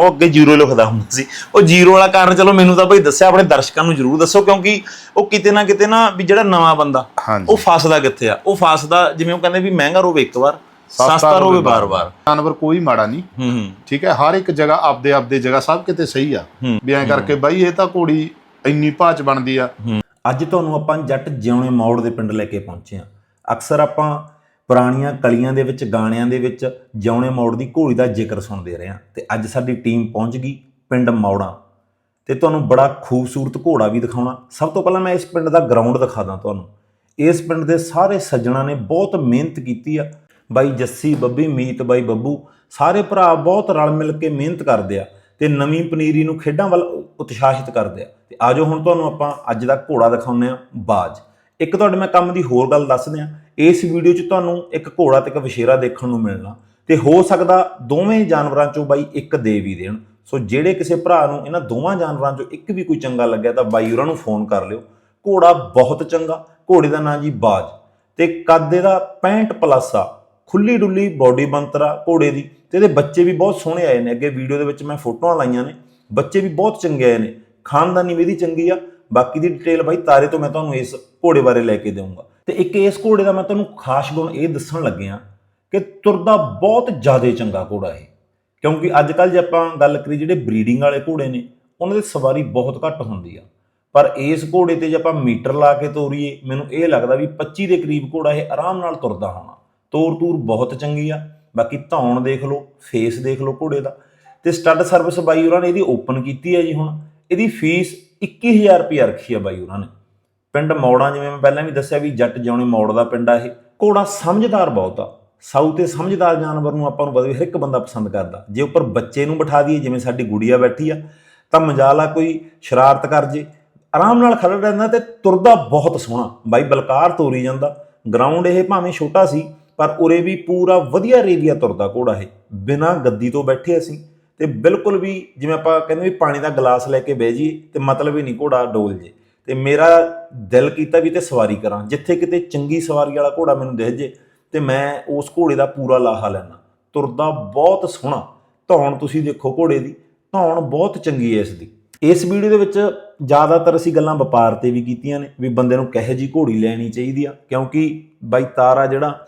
ਉਹ ਅੱਗੇ ਜ਼ੀਰੋ ਲਿਖਦਾ ਹੁੰਦਾ ਸੀ। ਉਹ ਜ਼ੀਰੋ ਵਾਲਾ ਕਾਰਨ ਚਲੋ ਮੈਨੂੰ ਤਾਂ ਬਈ ਦੱਸਿਆ ਆਪਣੇ ਦਰਸ਼ਕਾਂ ਨੂੰ ਜ਼ਰੂਰ ਦੱਸੋ ਕਿਉਂਕਿ ਉਹ ਕਿਤੇ ਨਾ ਕਿਤੇ ਨਾ ਵੀ ਜਿਹੜਾ ਨਵਾਂ ਬੰਦਾ ਉਹ ਫਸਦਾ ਕਿੱਥੇ ਆ? ਉਹ ਫਸਦਾ ਜਿਵੇਂ ਉਹ ਕਹਿੰਦੇ ਵੀ ਮਹਿੰਗਾ ਰੋਵੇ ਇੱਕ ਵਾਰ ਸਸਤਾ ਰੋਵੇ ਬਾਰ-ਬਾਰ ਜਾਨਵਰ ਕੋਈ ਮਾੜਾ ਨਹੀਂ। ਹੂੰ ਹੂੰ। ਠੀਕ ਹੈ ਹਰ ਇੱਕ ਜਗ੍ਹਾ ਆਪਦੇ ਆਪਦੇ ਜਗ੍ਹਾ ਸਭ ਕਿਤੇ ਸਹੀ ਆ। ਵੀ ਐਂ ਕਰਕੇ ਬਾਈ ਇਹ ਤਾਂ ਘੋੜੀ ਇੰਨੀ ਭਾਚ ਬਣਦੀ ਆ। ਅੱਜ ਤੁਹਾਨੂੰ ਆਪਾਂ ਜੱਟ ਜਿਉਣੇ ਮੌੜ ਦੇ ਪਿੰਡ ਲੈ ਕੇ ਪਹੁੰਚੇ ਹਾਂ। ਅਕਸਰ ਆਪਾਂ ਪੁਰਾਣੀਆਂ ਕਲੀਆਂ ਦੇ ਵਿੱਚ, ਗਾਣਿਆਂ ਦੇ ਵਿੱਚ ਜਿਉਣੇ ਮੌੜ ਦੀ ਘੋੜੀ ਦਾ ਜ਼ਿਕਰ ਸੁਣਦੇ ਰਹੇ ਹਾਂ। ਤੇ ਅੱਜ ਸਾਡੀ ਟੀਮ ਪਹੁੰਚ ਗਈ ਪਿੰਡ ਮੌੜਾ। ਤੇ ਤੁਹਾਨੂੰ ਬੜਾ ਖੂਬਸੂਰਤ ਘੋੜਾ ਵੀ ਦਿਖਾਉਣਾ। ਸਭ ਤੋਂ ਪਹਿਲਾਂ ਮੈਂ ਇਸ ਪਿੰਡ ਦਾ ਗਰਾਊਂਡ ਦਿਖਾ ਦਾਂ ਤੁਹਾਨੂੰ। ਇਸ ਪਿੰਡ ਦੇ ਸਾਰੇ ਸੱਜਣਾ ਨੇ ਬਹੁਤ ਮਿਹਨਤ ਕੀਤੀ ਆ। ਬਾਈ ਜੱਸੀ, ਬੱਬੀ, ਮੀਤ, ਬਾਈ ਬੱਬੂ, ਸਾਰੇ ਭਰਾ ਬਹੁਤ ਰਲ ਮਿਲ ਕੇ ਮਿਹਨਤ ਕਰਦੇ ਆ ਤੇ ਨਵੀਂ ਪਨੀਰੀ ਨੂੰ ਖੇਡਾਂ ਵੱਲ ਉਤਸ਼ਾਹਿਤ ਕਰਦੇ ਆ। ਤੇ ਆਜੋ ਹੁਣ ਤੁਹਾਨੂੰ ਆਪਾਂ ਅੱਜ ਦਾ ਘੋੜਾ ਦਿਖਾਉਂਦੇ ਆ ਬਾਜ। ਇੱਕ ਤੁਹਾਡੇ ਮੈਂ ਕੰਮ ਦੀ ਹੋਰ ਗੱਲ ਦੱਸ ਦਿਆਂ। ਇਸ ਵੀਡੀਓ 'ਚ ਤੁਹਾਨੂੰ ਇੱਕ ਘੋੜਾ ਤੇ ਇੱਕ ਵਸ਼ੇਰਾ ਦੇਖਣ ਨੂੰ ਮਿਲਣਾ ਤੇ ਹੋ ਸਕਦਾ ਦੋਵੇਂ ਜਾਨਵਰਾਂ 'ਚੋਂ ਬਾਈ ਇੱਕ ਦੇ ਵੀ ਦੇਣ। ਸੋ ਜਿਹੜੇ ਕਿਸੇ ਭਰਾ ਨੂੰ ਇਹਨਾਂ ਦੋਵਾਂ ਜਾਨਵਰਾਂ 'ਚੋਂ ਇੱਕ ਵੀ ਕੋਈ ਚੰਗਾ ਲੱਗਿਆ ਤਾਂ ਬਾਈ ਉਹਨਾਂ ਨੂੰ ਫੋਨ ਕਰ ਲਿਓ। ਘੋੜਾ ਬਹੁਤ ਚੰਗਾ, ਘੋੜੇ ਦਾ ਨਾਂ ਜੀ ਬਾਜ। ਤੇ ਕੱਦ ਇਹਦਾ 65 ਪਲੱਸ ਆ, ਖੁੱਲੀ ਡੁੱਲੀ ਬਾਡੀ ਬੰਤਰਾ ਘੋੜੇ ਦੀ। ਤੇ ਇਹਦੇ ਬੱਚੇ ਵੀ ਬਹੁਤ ਸੋਹਣੇ ਆਏ ਨੇ। ਅੱਗੇ ਵੀਡੀਓ ਦੇ ਵਿੱਚ ਮੈਂ ਫੋਟੋਆਂ ਲਾਈਆਂ ਨੇ। ਬੱਚੇ ਵੀ ਬਹੁਤ ਚੰਗੇ ਆਏ ਨੇ। ਖਾਨਦਾਨੀ ਵੀ ਇਹਦੀ ਚੰਗੀ ਆ। ਬਾਕੀ ਦੀ ਡਿਟੇਲ ਬਾਈ ਤਾਰੇ ਤੋਂ ਮੈਂ ਤੁਹਾਨੂੰ ਇਸ ਘੋੜੇ ਬਾਰੇ ਲੈ ਕੇ ਦੇਵਾਂਗਾ। ਤੇ ਇੱਕ ਇਸ ਘੋੜੇ ਦਾ ਮੈਂ ਤੁਹਾਨੂੰ ਖਾਸ ਗੁਣ ਇਹ ਦੱਸਣ ਲੱਗਿਆ ਕਿ ਤੁਰਦਾ ਬਹੁਤ ਜ਼ਿਆਦਾ ਚੰਗਾ ਘੋੜਾ ਹੈ ਕਿਉਂਕਿ ਅੱਜ ਕੱਲ ਜੇ ਆਪਾਂ ਗੱਲ ਕਰੀ ਜਿਹੜੇ ਬਰੀਡਿੰਗ ਵਾਲੇ ਘੋੜੇ ਨੇ, ਉਹਨਾਂ ਦੀ ਸਵਾਰੀ ਬਹੁਤ ਘੱਟ ਹੁੰਦੀ ਆ। ਪਰ ਇਸ ਘੋੜੇ ਤੇ ਜੇ ਆਪਾਂ ਮੀਟਰ ਲਾ ਕੇ ਤੋਰੀਏ, ਮੈਨੂੰ ਇਹ ਲੱਗਦਾ ਵੀ 25 ਦੇ ਕਰੀਬ ਘੋੜਾ ਇਹ ਆਰਾਮ ਨਾਲ ਤੁਰਦਾ ਹੋਣਾ। ਤੋਰ ਤੂਰ ਬਹੁਤ ਚੰਗੀ ਆ, ਬਾਕੀ ਧੌਣ ਦੇਖ ਲਓ ਫੇਸ ਦੇਖ ਲਓ ਘੋੜੇ ਦਾ। ਤੇ ਸਟੱਡ ਸਰਵਿਸ ਬਾਈ ਉਹਨਾਂ ਨੇ ਇਹਦੀ ਓਪਨ ਕੀਤੀ ਹੈ ਜੀ ਹੁਣ। ਇਹਦੀ ਫੀਸ 21000 ਰੁਪਏ ਰੱਖੀ ਆ ਬਾਈ ਉਹਨਾਂ ਨੇ। ਪਿੰਡ ਮੌੜਾ ਜਿਵੇਂ ਮੈਂ ਪਹਿਲਾਂ ਵੀ ਦੱਸਿਆ ਵੀ ਜੱਟ ਜਿਉਣੇ ਮੌੜ ਦਾ ਪਿੰਡ ਆ ਇਹ। ਘੋੜਾ ਸਮਝਦਾਰ ਬਹੁਤ ਆ। ਸਾਊ ਤੇ ਸਮਝਦਾਰ ਜਾਨਵਰ ਨੂੰ ਆਪਾਂ ਨੂੰ ਪਤਾ ਵੀ ਹਰ ਇੱਕ ਬੰਦਾ ਪਸੰਦ ਕਰਦਾ। ਜੇ ਉੱਪਰ ਬੱਚੇ ਨੂੰ ਬਿਠਾ ਦਈਏ, ਜਿਵੇਂ ਸਾਡੀ ਗੁੜੀਆ ਬੈਠੀ ਆ, ਤਾਂ ਮਜਾਲਾ ਕੋਈ ਸ਼ਰਾਰਤ ਕਰ ਜੇ। ਆਰਾਮ ਨਾਲ ਖੜਾ ਰਹਿੰਦਾ ਤੇ ਤੁਰਦਾ ਬਹੁਤ ਸੋਹਣਾ। ਬਾਈ ਬਲਕਾਰ ਤੋਰੀ ਜਾਂਦਾ। ਗਰਾਊਂਡ ਇਹ ਭਾਵੇਂ ਛੋਟਾ ਸੀ, ਪਰ ਉਰੇ ਵੀ ਪੂਰਾ ਵਧੀਆ ਰੇਵੀਆ ਤੁਰਦਾ ਘੋੜਾ ਇਹ। ਬਿਨਾਂ ਗੱਦੀ ਤੋਂ ਬੈਠੇ ਅਸੀਂ। ਤੇ ਬਿਲਕੁਲ ਵੀ ਜਿਵੇਂ ਆਪਾਂ ਕਹਿੰਦੇ ਵੀ ਪਾਣੀ ਦਾ ਗਲਾਸ ਲੈ ਕੇ ਬਹਿ ਜਾਈਏ ਤੇ ਮਤਲਬ ਹੀ ਨਹੀਂ ਘੋੜਾ ਡੋਲ ਜੇ। ਤੇ ਮੇਰਾ ਦਿਲ ਕੀਤਾ ਵੀ ਤੇ ਸਵਾਰੀ ਕਰਾਂ। ਜਿੱਥੇ ਕਿਤੇ ਚੰਗੀ ਸਵਾਰੀ ਵਾਲਾ ਘੋੜਾ ਮੈਨੂੰ ਦਿਖ ਜੇ ਤੇ ਮੈਂ ਉਸ ਘੋੜੇ ਦਾ ਪੂਰਾ ਲਾਹਾ ਲੈਣਾ ਤੁਰਦਾ ਬਹੁਤ ਸੋਹਣਾ। ਧੌਣ ਤੁਸੀਂ ਦੇਖੋ ਘੋੜੇ ਦੀ। ਧੌਣ ਬਹੁਤ ਚੰਗੀ ਹੈ ਇਸ ਦੀ। ਇਸ ਵੀਡੀਓ ਦੇ ਵਿੱਚ ਜ਼ਿਆਦਾਤਰ ਅਸੀਂ ਗੱਲਾਂ ਵਪਾਰ ਤੇ ਵੀ ਕੀਤੀਆਂ ਨੇ, ਵੀ ਬੰਦੇ ਨੂੰ ਕਿਹੋ ਜੀ ਘੋੜੀ ਲੈਣੀ ਚਾਹੀਦੀ ਆ। ਕਿਉਂਕਿ ਬਾਈ ਤਾਰਾ ਜਿਹੜਾ,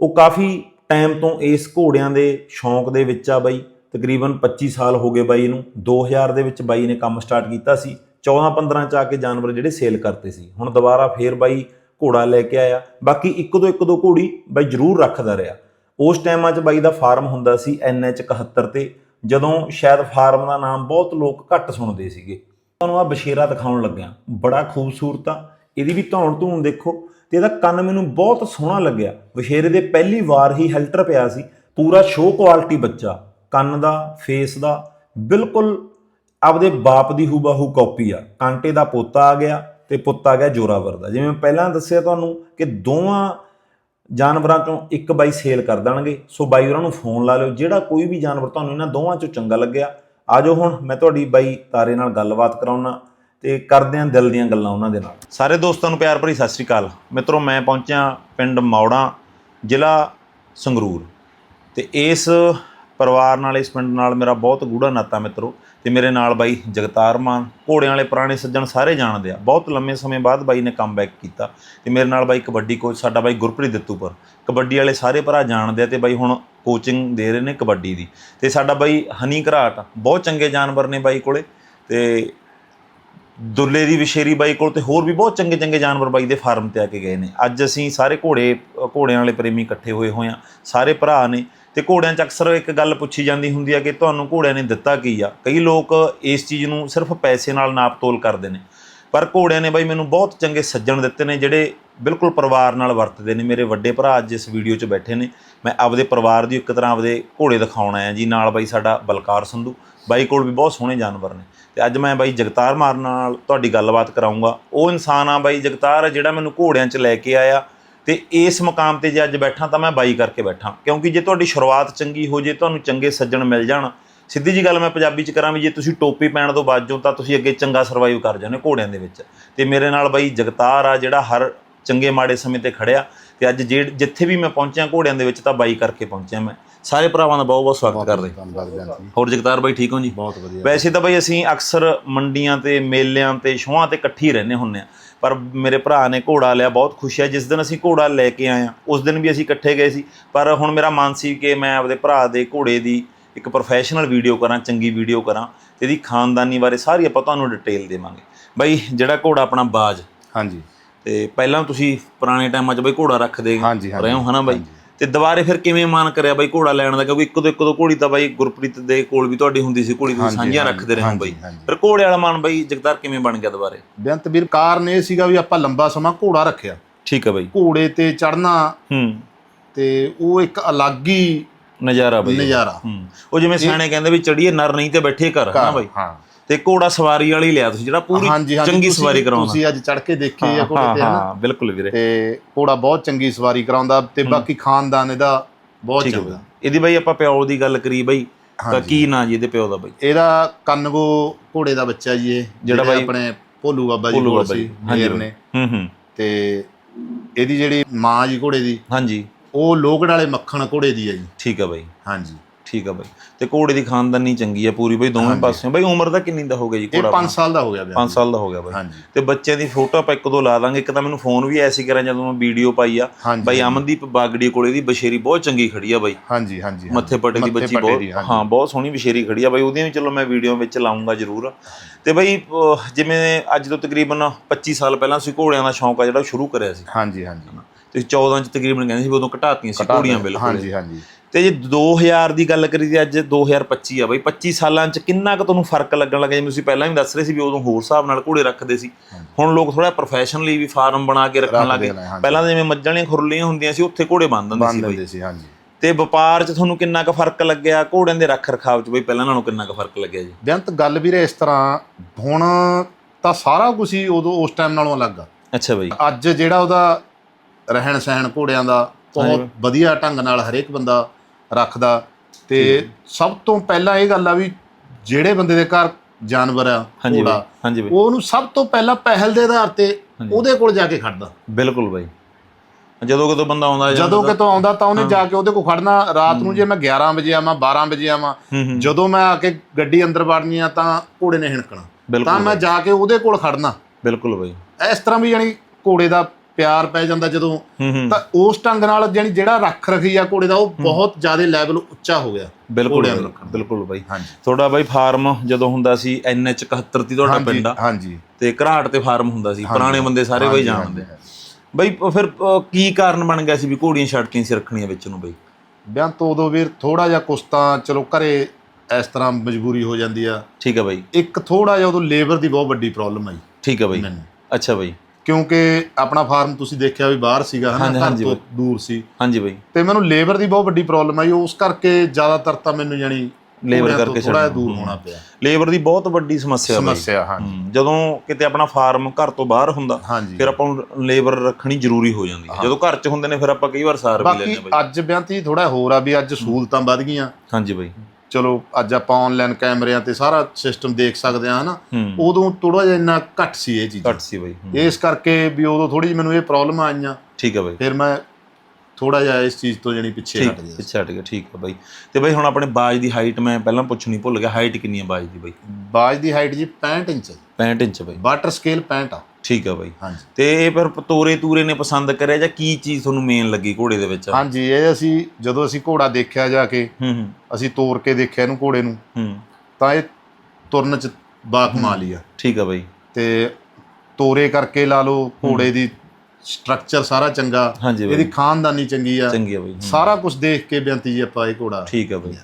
ਉਹ ਕਾਫੀ ਟਾਈਮ ਤੋਂ ਇਸ ਘੋੜਿਆਂ ਦੇ ਸ਼ੌਂਕ ਦੇ ਵਿੱਚ ਆ ਬਾਈ। ਤਕਰੀਬਨ 25 ਸਾਲ ਹੋ ਗਏ ਬਾਈ ਨੂੰ। 2000 ਦੇ ਵਿੱਚ ਬਾਈ ਨੇ ਕੰਮ ਸਟਾਰਟ ਕੀਤਾ ਸੀ। 14 15 ਚ ਆ ਕੇ ਜਾਨਵਰ ਜਿਹੜੇ ਸੇਲ ਕਰਤੇ ਸੀ। ਹੁਣ ਦੁਬਾਰਾ ਫੇਰ ਬਾਈ ਘੋੜਾ ਲੈ ਕੇ ਆਇਆ। ਬਾਕੀ ਇੱਕ ਦੋ ਇੱਕ ਦੋ ਘੋੜੀ ਬਾਈ ਜ਼ਰੂਰ ਰੱਖਦਾ ਰਿਹਾ। ਉਸ ਟਾਈਮਾਂ 'ਚ ਬਾਈ ਦਾ ਫਾਰਮ ਹੁੰਦਾ ਸੀ NH 71 ਤੇ। ਜਦੋਂ ਸ਼ਾਇਦ ਫਾਰਮ ਦਾ ਨਾਮ ਬਹੁਤ ਲੋਕ ਘੱਟ ਸੁਣਦੇ ਸੀਗੇ। ਤੁਹਾਨੂੰ ਆ ਬਸ਼ੇਰਾ ਦਿਖਾਉਣ ਲੱਗਿਆ। ਬੜਾ ਖੂਬਸੂਰਤ ਆ। ਇਹਦੀ ਵੀ ਧੌਣ ਧੂਣ ਦੇਖੋ। ਤੇ ਇਹਦਾ ਕੰਨ ਮੈਨੂੰ ਬਹੁਤ ਸੋਹਣਾ ਲੱਗਿਆ। ਬਸ਼ੇਰੇ ਦੇ ਪਹਿਲੀ ਵਾਰ ਹੀ ਹੈਲਟਰ ਪਿਆ ਸੀ। ਪੂਰਾ ਸ਼ੋਅ ਕੁਆਲਿਟੀ ਬੱਚਾ। ਕੰਨ ਦਾ ਫੇਸ ਦਾ, ਬਿਲਕੁਲ ਆਪਦੇ ਬਾਪ ਦੀ ਹੂਬਹੂ ਕਾਪੀ ਆ। ਕਾਂਟੇ ਦਾ ਪੋਤਾ ਆ ਗਿਆ ਤੇ ਪੁੱਤ ਆ ਗਿਆ ਜੋਰਾਵਰ ਦਾ। ਜਿਵੇਂ ਮੈਂ ਪਹਿਲਾਂ ਦੱਸਿਆ ਤੁਹਾਨੂੰ ਕਿ ਦੋਵਾਂ ਜਾਨਵਰਾਂ ਚੋਂ ਇੱਕ ਬਾਈ ਸੇਲ ਕਰ ਦੇਣਗੇ, ਸੋ ਬਾਈ ਉਹਨਾਂ ਨੂੰ ਫੋਨ ਲਾ ਲਿਓ। ਜਿਹੜਾ ਕੋਈ ਵੀ ਜਾਨਵਰ ਤੁਹਾਨੂੰ ਇਹਨਾਂ ਦੋਵਾਂ ਚੋਂ ਚੰਗਾ ਲੱਗਿਆ, ਆਜੋ ਹੁਣ ਮੈਂ ਤੁਹਾਡੀ ਬਾਈ ਤਾਰੇ ਨਾਲ ਗੱਲਬਾਤ ਕਰਾਉਣਾ ਤੇ ਕਰਦੇ ਆਂ ਦਿਲ ਦੀਆਂ ਗੱਲਾਂ ਉਹਨਾਂ ਦੇ ਨਾਲ। ਸਾਰੇ ਦੋਸਤਾਂ ਨੂੰ ਪਿਆਰ ਭਰੀ ਸਤਿ ਸ੍ਰੀ ਅਕਾਲ। ਮਿੱਤਰੋ, ਮੈਂ ਪਹੁੰਚਿਆ ਪਿੰਡ ਮੌੜਾ, ਜ਼ਿਲ੍ਹਾ ਸੰਗਰੂਰ। ਤੇ ਇਸ ਪਰਿਵਾਰ ਨਾਲ, ਇਸ ਪਿੰਡ ਨਾਲ ਮੇਰਾ ਬਹੁਤ ਗੂੜਾ ਨਾਤਾ ਮਿੱਤਰੋ ਤੇ ਮੇਰੇ ਨਾਲ ਬਾਈ ਜਗਤਾਰ ਮਾਨ, ਘੋੜਿਆਂ ਵਾਲੇ ਪੁਰਾਣੇ ਸੱਜਣ ਸਾਰੇ ਜਾਣਦੇ ਆ। ਬਹੁਤ ਲੰਮੇ ਸਮੇਂ ਬਾਅਦ ਬਾਈ ਨੇ ਕਮਬੈਕ ਕੀਤਾ ਤੇ ਮੇਰੇ ਨਾਲ ਬਾਈ ਕਬੱਡੀ ਕੋਚ ਸਾਡਾ ਬਾਈ ਗੁਰਪ੍ਰੀਤ ਦਿੱਤੂਪੁਰ। ਕਬੱਡੀ ਵਾਲੇ ਸਾਰੇ ਭਰਾ ਜਾਣਦੇ ਆ ਤੇ ਬਾਈ ਹੁਣ ਕੋਚਿੰਗ ਦੇ ਰਹੇ ਨੇ ਕਬੱਡੀ ਦੀ। ਤੇ ਸਾਡਾ ਬਾਈ ਹਨੀ ਘਰਾਟ, ਬਹੁਤ ਚੰਗੇ ਜਾਨਵਰ ਨੇ ਬਾਈ ਕੋਲੇ ਤੇ ਦੁੱਲੇ ਦੀ ਵਿਸ਼ੇਰੀ ਬਾਈ ਕੋਲ ਤੇ ਹੋਰ ਵੀ ਬਹੁਤ ਚੰਗੇ ਚੰਗੇ ਜਾਨਵਰ ਬਾਈ ਦੇ ਫਾਰਮ ਤੇ ਆ ਕੇ ਗਏ ਨੇ। ਅੱਜ ਅਸੀਂ ਸਾਰੇ ਘੋੜੇ, ਘੋੜਿਆਂ ਵਾਲੇ ਪ੍ਰੇਮੀ ਇਕੱਠੇ ਹੋਏ ਹੋਏ ਆ। ਸਾਰੇ ਭਰਾ ਨੇ ਤੇ ਘੋੜਿਆਂ 'ਚ ਅਕਸਰ ਇੱਕ ਗੱਲ ਪੁੱਛੀ ਜਾਂਦੀ ਹੁੰਦੀ ਆ ਕਿ ਤੁਹਾਨੂੰ ਘੋੜਿਆਂ ਨੇ ਦਿੱਤਾ ਕੀ ਆ? ਕਈ ਲੋਕ ਇਸ ਚੀਜ਼ ਨੂੰ ਸਿਰਫ ਪੈਸੇ ਨਾਲ ਨਾਪਤੋਲ ਕਰਦੇ ਨੇ। ਪਰ ਘੋੜਿਆਂ ਨੇ ਬਾਈ ਮੈਨੂੰ ਬਹੁਤ ਚੰਗੇ ਸੱਜਣ ਦਿੱਤੇ ਨੇ, ਜਿਹੜੇ ਬਿਲਕੁਲ ਪਰਿਵਾਰ ਨਾਲ ਵਰਤਦੇ ਨੇ। ਮੇਰੇ ਵੱਡੇ ਭਰਾ ਅੱਜ ਇਸ ਵੀਡੀਓ 'ਚ ਬੈਠੇ ਨੇ। ਮੈਂ ਆਪਦੇ ਪਰਿਵਾਰ ਦੀ ਇੱਕ ਤਰ੍ਹਾਂ ਆਪਦੇ ਘੋੜੇ ਦਿਖਾਉਣ ਆਇਆ ਜੀ, ਨਾਲ ਬਾਈ ਸਾਡਾ ਬਲਕਾਰ ਸੰਧੂ। ਬਾਈ ਕੋਲ ਵੀ ਬਹੁਤ ਸੋਹਣੇ ਜਾਨਵਰ ਨੇ। ਤੇ ਅੱਜ ਮੈਂ ਬਾਈ ਜਗਤਾਰ ਮਾਰਨ ਨਾਲ ਤੁਹਾਡੀ ਗੱਲਬਾਤ ਕਰਾਉਂਗਾ ਉਹ ਇਨਸਾਨ ਆ ਬਾਈ ਜਗਤਾਰ, ਜਿਹੜਾ ਮੈਨੂੰ ਘੋੜਿਆਂ 'ਚ ਲੈ ਕੇ ਆਇਆ। ਤੇ ਇਸ ਮੁਕਾਮ ਤੇ ਜੇ ਅੱਜ ਬੈਠਾ ਤਾਂ ਮੈਂ ਬਾਈ ਕਰਕੇ ਬੈਠਾ। ਕਿਉਂਕਿ ਜੇ ਤੁਹਾਡੀ ਸ਼ੁਰੂਆਤ ਚੰਗੀ ਹੋ ਜੇ, ਤੁਹਾਨੂੰ ਚੰਗੇ ਸੱਜਣ ਮਿਲ ਜਾਣ। ਸਿੱਧੀ ਜੀ ਗੱਲ ਮੈਂ ਪੰਜਾਬੀ 'ਚ ਕਰਾਂ ਵੀ ਜੇ ਤੁਸੀਂ ਟੋਪੀ ਪੈਣ ਤੋਂ ਬਚ ਜਾਓ ਤਾਂ ਤੁਸੀਂ ਅੱਗੇ ਚੰਗਾ ਸਰਵਾਈਵ ਕਰ ਜਾਂਦੇ ਘੋੜਿਆਂ ਦੇ ਵਿੱਚ। ਤੇ ਮੇਰੇ ਨਾਲ ਬਾਈ ਜਗਤਾਰ ਆ ਜਿਹੜਾ ਹਰ ਚੰਗੇ ਮਾੜੇ ਸਮੇਂ ਤੇ ਖੜਿਆ। ਤੇ ਅੱਜ ਜੇ, ਜਿੱਥੇ ਵੀ ਮੈਂ ਪਹੁੰਚਿਆ ਘੋੜਿਆਂ ਦੇ ਵਿੱਚ ਤਾਂ ਬਾਈ ਕਰਕੇ ਪਹੁੰਚਿਆ ਮੈਂ। ਸਾਰੇ ਭਰਾਵਾਂ ਦਾ ਬਹੁਤ ਬਹੁਤ ਸਵਾਗਤ ਕਰਦੇ। ਧੰਨਵਾਦ ਹੋਰ ਜਗਤਾਰ ਬਾਈ ਠੀਕ ਹੋ ਜੀ? ਬਹੁਤ ਵਧੀਆ। ਵੈਸੇ ਤਾਂ ਬਈ ਅਸੀਂ ਅਕਸਰ ਮੰਡੀਆਂ ਤੇ ਮੇਲਿਆਂ ਤੇ ਸ਼ੋਆਂ ਤੇ ਇਕੱਠੇ ਹੀ ਰਹਿੰਦੇ ਹੁੰਨੇ ਆ ਪਰ ਮੇਰੇ ਭਰਾ ਨੇ ਘੋੜਾ ਲਿਆ ਬਹੁਤ ਖੁਸ਼ੀ ਹੈ। ਜਿਸ ਦਿਨ ਅਸੀਂ ਘੋੜਾ ਲੈ ਕੇ ਆਏ ਆ ਉਸ ਦਿਨ ਵੀ ਅਸੀਂ ਇਕੱਠੇ ਗਏ ਸੀ। ਪਰ ਹੁਣ ਮੇਰਾ ਮਨ ਸੀ ਕਿ ਮੈਂ ਆਪਦੇ ਭਰਾ ਦੇ ਘੋੜੇ ਦੀ ਇੱਕ ਪ੍ਰੋਫੈਸ਼ਨਲ ਵੀਡੀਓ ਕਰਾਂ ਚੰਗੀ ਵੀਡੀਓ ਕਰਾਂ। ਤੇ ਇਹਦੀ ਖਾਨਦਾਨੀ ਬਾਰੇ ਸਾਰੀ ਆਪਾਂ ਤੁਹਾਨੂੰ ਡਿਟੇਲ ਦੇਵਾਂਗੇ। ਬਈ ਜਿਹੜਾ ਘੋੜਾ ਆਪਣਾ ਬਾਜ। ਹਾਂਜੀ। ਤੇ ਪਹਿਲਾਂ ਤੁਸੀਂ ਪੁਰਾਣੇ ਟਾਈਮਾਂ 'ਚ ਬਈ ਘੋੜਾ ਰੱਖਦੇ ਹਾਂਜੀ, ਹਾਂਜੀ, ਰਹੇ ਹੋ ਹਨਾ ਬਾਈ? ਤੇ ਦੁਬਾਰੇ ਫਿਰ ਕਿਵੇਂ ਮਨ ਕਰਿਆ ਬਾਈ ਘੋੜਾ ਲੈਣ ਦਾ? ਕਿਉਂਕਿ ਇੱਕ ਦੋ ਇੱਕ ਘੋੜੀ ਤਾਂ ਬਾਈ ਗੁਰਪ੍ਰੀਤ ਦੇ ਕੋਲ ਵੀ ਤੁਹਾਡੀ ਹੁੰਦੀ ਸੀ ਘੋੜੀ ਤੁਸੀਂ ਸਾਂਝੀਆਂ ਰੱਖਦੇ ਰਹੇ ਹੋ ਬਾਈ। ਫਿਰ ਘੋੜੇ ਵਾਲਾ ਮਨ ਬਾਈ ਜਗਤਾਰ ਕਿਵੇਂ ਬਣ ਗਿਆ ਦੁਬਾਰੇ? ਬੇਅੰਤ ਵੀਰ ਕਾਰਨ ਇਹ ਸੀਗਾ ਵੀ ਆਪਾਂ ਲੰਬਾ ਸਮਾਂ ਘੋੜਾ ਰੱਖਿਆ। ਠੀਕ ਹੈ ਬਾਈ। ਘੋੜੇ ਤੇ ਚੜਨਾ ਹੂੰ। ਤੇ ਉਹ ਇੱਕ ਅਲੱਗ ਹੀ ਨਜ਼ਾਰਾ ਬਾਈ। ਨਜ਼ਾਰਾ। ਹੂੰ। ਉਹ ਜਿਵੇਂ ਸਿਆਣੇ ਕਹਿੰਦੇ ਵੀ ਚੜੀਏ ਨਰ ਨਹੀਂ ਤੇ ਬੈਠੇ ਘਰ ਹਨਾ ਬਾਈ? ਹਾਂ। ਤੇ ਘੋੜਾ ਸਵਾਰੀ ਵਾਲੀ ਲਿਆ ਤੁਸੀਂ ਜਿਹੜਾ ਪੂਰੀ ਚੰਗੀ ਤੁਸੀਂ- ਸਵਾਰੀ ਕਰਾਉਂਦਾ। ਤੁਸੀਂ ਅੱਜ ਚੜ ਕੇ ਦੇਖੀ ਆ ਘੋੜੇ ਹਾਂ ਤੇ ਹਨਾ? ਹਾਂ ਬਿਲਕੁਲ ਵੀਰੇ। ਤੇ ਘੋੜਾ ਬਹੁਤ ਚੰਗੀ ਸਵਾਰੀ ਕਰਾਉਂਦਾ ਤੇ ਬਾਕੀ ਖਾਨਦਾਨ ਇਹਦਾ ਬਹੁਤ ਠੀਕ ਹੈ ਚੰਗਾ। ਇਹਦੀ ਬਾਈ ਆਪਾਂ ਪਿਓ ਦੀ ਗੱਲ ਕਰੀ ਬਾਈ ਤਾਂ ਕੀ ਨਾਂ ਜੀ ਇਹਦੇ ਪਿਓ ਦਾ ਬਾਈ? ਇਹਦਾ ਕੰਨਗੋ ਘੋੜੇ ਦਾ ਬੱਚਾ ਜੀ ਇਹ ਜਿਹੜਾ ਬਾਈ- ਆਪਣੇ ਭੋਲੂ ਬਾਬਾ ਜੀ ਭੋਲੂ ਕੋਲ ਬਾਬਾ ਸੀ ਹਾਂਜੀ ਮੇਰ ਬਾਈ। ਨੇ। ਹੂੰ ਹੂੰ। ਤੇ ਇਹਦੀ ਜਿਹੜੀ ਮਾਂ ਜੀ ਘੋੜੇ ਦੀ ਹਾਂਜੀ। ਉਹ ਲੋਕੜ ਵਾਲੇ ਮੱਖਣ ਘੋੜੇ ਦੀ ਹੈ ਜੀ। ਠੀਕ ਹੈ ਬਾਈ। ਹਾਂਜੀ। ਠੀਕ ਆ ਬਾਈ। ਤੇ ਘੋੜੇ ਦੀ ਖਾਨਦਾਨੀ ਚੰਗੀ ਆ ਪੂਰੀ ਬਾਈ ਦੋਵੇਂ ਪਾਸਿਓਂ। ਬਾਈ ਉਮਰ ਦਾ ਕਿੰਨੀ ਦਾ ਹੋ ਗਿਆ ਜੀ ਇਹ ਘੋੜਾ 5 ਸਾਲ ਦਾ ਹੋ ਗਿਆ ਵਿਆਹ। 5 ਸਾਲ ਦਾ ਹੋ ਗਿਆ ਬਾਈ। ਹਾਂਜੀ। ਤੇ ਬੱਚਿਆਂ ਦੀ ਫੋਟੋ ਆਪਾਂ ਇੱਕ ਦੋ ਲਾ ਦਾਂਗੇ। ਇੱਕ ਤਾਂ ਮੈਨੂੰ ਫੋਨ ਵੀ ਐਸੀ ਕਰਾਂ ਜਦੋਂ ਮੈਂ ਵੀਡੀਓ ਪਾਈ ਆ। ਹਾਂਜੀ। ਬਾਈ ਅਮਨਦੀਪ ਬਾਗੜੀ ਕੋਲੇ ਦੀ ਬਸ਼ੇਰੀ ਬਹੁਤ ਚੰਗੀ ਖੜੀ ਆ ਬਾਈ। ਹਾਂਜੀ ਹਾਂਜੀ ਮੱਥੇ ਪੱਟੇ ਦੀ ਬੱਚੀ ਬਹੁਤ। ਹਾਂ ਬਹੁਤ ਸੋਹਣੀ ਬਸ਼ੇਰੀ ਖੜੀ ਆ ਬਾਈ। ਉਹਦੀਆਂ ਵੀ ਚਲੋ ਮੈਂ ਵੀਡੀਓ ਵਿੱਚ ਲਾਉਂਗਾ ਜ਼ਰੂਰ। ਤੇ ਬਾਈ ਅਹ ਜਿਵੇਂ ਅੱਜ ਤੋਂ ਤਕਰੀਬਨ 25 ਸਾਲ ਪਹਿਲਾਂ ਅਸੀਂ ਘੋੜਿਆਂ ਦਾ ਸ਼ੌਂਕ ਆ ਜਿਹੜਾ ਉਹ ਸ਼ੁਰੂ ਕਰਿਆ ਸੀ। ਹਾਂਜੀ ਹਾਂਜੀ। ਤੇ 14 ਚ ਤਕਰੀਬਨ ਕਹਿੰਦੇ ਸੀ ਵੀ ਉਦੋਂ ਘਟਾਤੀਆਂ ਸੀ ਘੋੜੀਆਂ ਬਿਲਕੁਲ। ਹਾਂਜੀ ਹਾਂਜੀ। ਤੇ ਜੇ 2000 ਦੀ ਗੱਲ ਕਰੀ ਤੇ ਅੱਜ 2025 ਆ ਬਈ 25 ਸਾਲਾਂ ਚ ਕਿੰਨਾ ਕੁ ਤੁਹਾਨੂੰ ਫ਼ਰਕ ਲੱਗਣ ਲੱਗਾ? ਜਿਵੇਂ ਤੁਸੀਂ ਪਹਿਲਾਂ ਵੀ ਦੱਸ ਰਹੇ ਸੀ ਵੀ ਉਦੋਂ ਹੋਰ ਹਿਸਾਬ ਨਾਲ ਘੋੜੇ ਰੱਖਦੇ ਸੀ। ਹੁਣ ਲੋਕ ਥੋੜਾ ਪ੍ਰੋਫੈਸ਼ਨਲੀ ਵੀ ਫਾਰਮ ਬਣਾ ਕੇ ਰੱਖਣ ਲੱਗੇ। ਪਹਿਲਾਂ ਜਿਵੇਂ ਮੱਝਾਂ ਵਾਲੀਆਂ ਖੁਰਲੀਆਂ ਹੁੰਦੀਆਂ ਸੀ ਉੱਥੇ ਘੋੜੇ ਬੰਨ ਦਿੰਦੇ ਸੀ ਬਈ। ਦਿੰਦੇ ਸੀ ਹਾਂਜੀ। ਤੇ ਵਪਾਰ ਚ ਤੁਹਾਨੂੰ ਕਿੰਨਾ ਕੁ ਫ਼ਰਕ ਲੱਗਿਆ? ਘੋੜਿਆਂ ਦੇ ਰੱਖ ਰਖਾਵ ਚ ਬਈ ਪਹਿਲਾਂ ਨਾਲੋਂ ਕਿੰਨਾ ਕੁ ਫ਼ਰਕ ਲੱਗਿਆ ਜੀ? ਬੇਅੰਤ ਗੱਲ ਵੀਰੇ ਇਸ ਤਰ੍ਹਾਂ ਹੁਣ ਤਾਂ ਸਾਰਾ ਕੁਝ ਹੀ ਉਦੋਂ ਉਸ ਟਾਈਮ ਨਾਲੋਂ ਅਲੱਗ ਆ। ਅੱਛਾ ਬਈ। ਅੱਜ ਜਿਹੜਾ ਉਹਦਾ ਰਹਿਣ ਸਹਿਣ ਘੋੜਿਆਂ ਦਾ ਬਹੁਤ ਵਧੀਆ ਢੰਗ ਨਾਲ ਹਰੇਕ ਬੰਦਾ ਰੱਖਦਾ। ਤੇ ਸਭ ਤੋਂ ਪਹਿਲਾਂ ਇਹ ਗੱਲ ਆ ਵੀ ਜਿਹੜੇ ਬੰਦੇ ਦੇ ਘਰ ਜਾਨਵਰ ਆ ਘੋੜਾ ਹਾਂਜੀ ਬਈ। ਉਹ ਉਹਨੂੰ ਸਭ ਤੋਂ ਪਹਿਲਾਂ ਪਹਿਲ ਦੇ ਆਧਾਰ ਤੇ ਉਹਦੇ ਕੋਲ ਜਾ ਕੇ ਖੜਦਾ ਬਿਲਕੁਲ ਬਈ। ਜਦੋਂ ਕਦੋਂ ਬੰਦਾ ਆਉਂਦਾ ਜਾਂਦਾ ਕਿਤੋਂ ਆਉਂਦਾ ਤਾਂ ਉਹਨੇ ਜਾ ਕੇ ਉਹਦੇ ਕੋਲ ਖੜਨਾ ਰਾਤ ਨੂੰ ਜੇ ਮੈਂ 11 ਵਜੇ ਆਵਾਂ 12 ਵਜੇ ਆਵਾਂ ਜਦੋਂ ਮੈਂ ਆ ਕੇ ਗੱਡੀ ਅੰਦਰ ਵੜਨੀ ਆ ਤਾਂ ਘੋੜੇ ਨੇ ਹਿਣਕਣਾ। ਤਾਂ ਮੈਂ ਜਾ ਕੇ ਉਹਦੇ ਕੋਲ ਖੜਨਾ ਬਿਲਕੁਲ ਬਈ। ਇਸ ਤਰ੍ਹਾਂ ਵੀ ਯਾਨੀ ਘੋੜੇ ਦਾ ਪਿਆਰ ਪੈ ਜਾਂਦਾ ਜਦੋਂ ਤਾਂ ਉਸ ਢੰਗ ਨਾਲ ਯਾਨੀ ਜਿਹੜਾ ਰੱਖ ਰਖੀ ਆ ਘੋੜੇ ਦਾ ਉਹ ਬਹੁਤ ਜ਼ਿਆਦਾ ਲੈਵਲ ਉੱਚਾ ਹੋ ਗਿਆ ਬਿਲਕੁਲ। ਬਿਲਕੁਲ ਬਾਈ ਹਾਂਜੀ। ਤੁਹਾਡਾ ਬਾਈ ਫਾਰਮ ਜਦੋਂ ਹੁੰਦਾ ਸੀ ਐਨਐਚ 71 ਦੀ ਤੁਹਾਡਾ ਪਿੰਡ ਆ? ਹਾਂਜੀ। ਤੇ ਘਰਾਟ ਤੇ ਫਾਰਮ ਹੁੰਦਾ ਸੀ ਪੁਰਾਣੇ ਬੰਦੇ ਸਾਰੇ ਬਈ ਜਾਣਦੇ। ਬਈ ਫਿਰ ਕੀ ਕਾਰਨ ਬਣ ਗਿਆ ਸੀ ਵੀ ਘੋੜੀਆਂ ਛੱਡਤੀਆਂ ਸੀ ਰੱਖਣੀਆਂ ਵਿੱਚ ਨੂੰ ਬਈ? ਬਿਆਨ ਤੋਂ ਉਦੋਂ ਵੀਰ ਥੋੜਾ ਜਿਹਾ ਕੁਛ ਤਾਂ ਚਲੋ ਘਰੇ ਇਸ ਤਰ੍ਹਾਂ ਮਜਬੂਰੀ ਹੋ ਜਾਂਦੀ ਆ। ਠੀਕ ਹੈ ਬਾਈ। ਇੱਕ ਥੋੜਾ ਜਿਹਾ ਉਦੋਂ ਲੇਬਰ ਦੀ ਬਹੁਤ ਵੱਡੀ ਪ੍ਰੋਬਲਮ ਆਈ। ਠੀਕ ਹੈ ਬਾਈ। ਅੱਛਾ ਬਾਈ। ਕਿਉਂਕਿ ਆਪਣਾ ਫਾਰਮ ਤੁਸੀਂ ਦੇਖਿਆ ਵੀ ਬਾਹਰ ਸੀਗਾ ਹਨਾ ਘਰ ਤੋਂ ਦੂਰ ਸੀ। ਹਾਂਜੀ ਬਾਈ। ਤੇ ਮੈਨੂੰ ਲੇਬਰ ਦੀ ਬਹੁਤ ਵੱਡੀ ਪ੍ਰੋਬਲਮ ਆਈ ਉਸ ਕਰਕੇ ਜ਼ਿਆਦਾਤਰ ਤਾਂ ਮੈਨੂੰ ਜਾਨੀ Labor ਕਰਕੇ ਥੋੜਾ। ਦੂਰ ਹੋਣਾ ਪਿਆ। ਲੇਬਰ ਦੀ ਬਹੁਤ ਵੱਡੀ ਸਮੱਸਿਆ ਬਾਈ। ਸਮੱਸਿਆ ਹਾਂ ਹੂੰ, ਜਦੋਂ ਕਿਤੇ ਆਪਣਾ ਫਾਰਮ ਘਰ ਤੋਂ ਬਾਹਰ ਹੁੰਦਾ ਫਿਰ ਆਪਾਂ ਨੂੰ ਲੇਬਰ ਰੱਖਣੀ ਜ਼ਰੂਰੀ ਹੋ ਜਾਂਦੀ ਹੈ। ਜਦੋਂ ਘਰ 'ਚ ਹੁੰਦੇ ਨੇ ਫਿਰ ਆਪਾਂ ਕਈ ਵਾਰ ਸਾਰ ਵੀ ਲੈਂਦੇ ਬਾਈ। ਅੱਜ ਬਿਆੰਤੀ ਥੋੜਾ ਹੋਰ ਆ ਵੀ ਅੱਜ ਸਹੂਲਤਾਂ ਵੱਧ ਗਈਆਂ। ਹਾਂਜੀ ਬਾਈ। ਚਲੋ ਅੱਜ ਆਪਾਂ ਆਨਲਾਈਨ ਕੈਮਰਿਆਂ ਤੇ ਸਾਰਾ ਸਿਸਟਮ ਦੇਖ ਸਕਦੇ ਆ ਹਨਾ? ਉਦੋਂ ਥੋੜਾ ਜਿਹਾ ਇੰਨਾ ਘੱਟ ਸੀ ਇਹ ਚੀਜ਼। ਘੱਟ ਸੀ ਬਾਈ ਇਸ ਕਰਕੇ ਵੀ ਉਦੋਂ ਥੋੜੀ ਜਿਹੀ ਮੈਨੂੰ ਇਹ ਪ੍ਰੋਬਲਮ ਆਈਆਂ। ਠੀਕ ਹੈ ਬਾਈ। ਫਿਰ ਮੈਂ ਥੋੜਾ ਜਿਹਾ ਇਸ ਚੀਜ਼ ਤੋਂ ਜਣੀ ਪਿੱਛੇ ਹਟ ਗਿਆ। ਪਿੱਛੇ ਹਟ ਗਿਆ ਠੀਕ ਹੈ ਬਾਈ। ਤੇ ਬਾਈ ਹੁਣ ਆਪਣੇ ਬਾਜ ਦੀ ਹਾਈਟ ਮੈਂ ਪਹਿਲਾਂ ਪੁੱਛਣੀ ਭੁੱਲ ਗਿਆ ਹਾਈਟ ਕਿੰਨੀ ਹੈ ਬਾਜ ਦੀ ਬਾਈ? ਬਾਜ ਦੀ ਹਾਈਟ ਜੀ 65 ਇੰਚ। ਹੈ 65 ਇੰਚ ਬਾਈ। ਵਾਟਰ ਸਕੇਲ 65 ਆ। ਠੀਕ ਹੈ ਬਾਈ। ਹਾਂਜੀ। ਤੇ ਇਹ ਫਿਰ ਤੋਰੇ ਤੂਰੇ ਨੇ ਪਸੰਦ ਕਰਿਆ ਜਾਂ ਕੀ ਚੀਜ਼ ਤੁਹਾਨੂੰ ਮੇਨ ਲੱਗੀ ਘੋੜੇ ਦੇ ਵਿੱਚ? ਹਾਂਜੀ ਇਹ ਅਸੀਂ ਜਦੋਂ ਅਸੀਂ ਘੋੜਾ ਦੇਖਿਆ ਜਾ ਕੇ ਹੂੰ ਹੂੰ। ਅਸੀਂ ਤੋਰ ਕੇ ਦੇਖਿਆ ਇਹਨੂੰ ਘੋੜੇ ਨੂੰ ਹੂੰ। ਤਾਂ ਇਹ ਤੁਰਨ ਚ ਬਾਕਮਾਲੀ ਆ। ਠੀਕ ਹੈ ਬਾਈ। ਤੇ ਤੋਰੇ ਕਰਕੇ ਲਾ ਲਓ ਘੋੜੇ ਦੀ ਸਟਰਕਚਰ ਸਾਰਾ ਚੰਗਾ ਇਹਦੀ ਖਾਨਦਾਨੀ ਚੰਗੀ ਆ। ਚੰਗੀ ਹੈ ਬਾਈ ਹੂੰ, ਸਾਰਾ ਕੁਝ ਦੇਖ ਕੇ ਬੇਨਤੀ ਜੀ ਆਪਾਂ ਇਹ ਘੋੜਾ ਠੀਕ ਹੈ ਬਾਈ।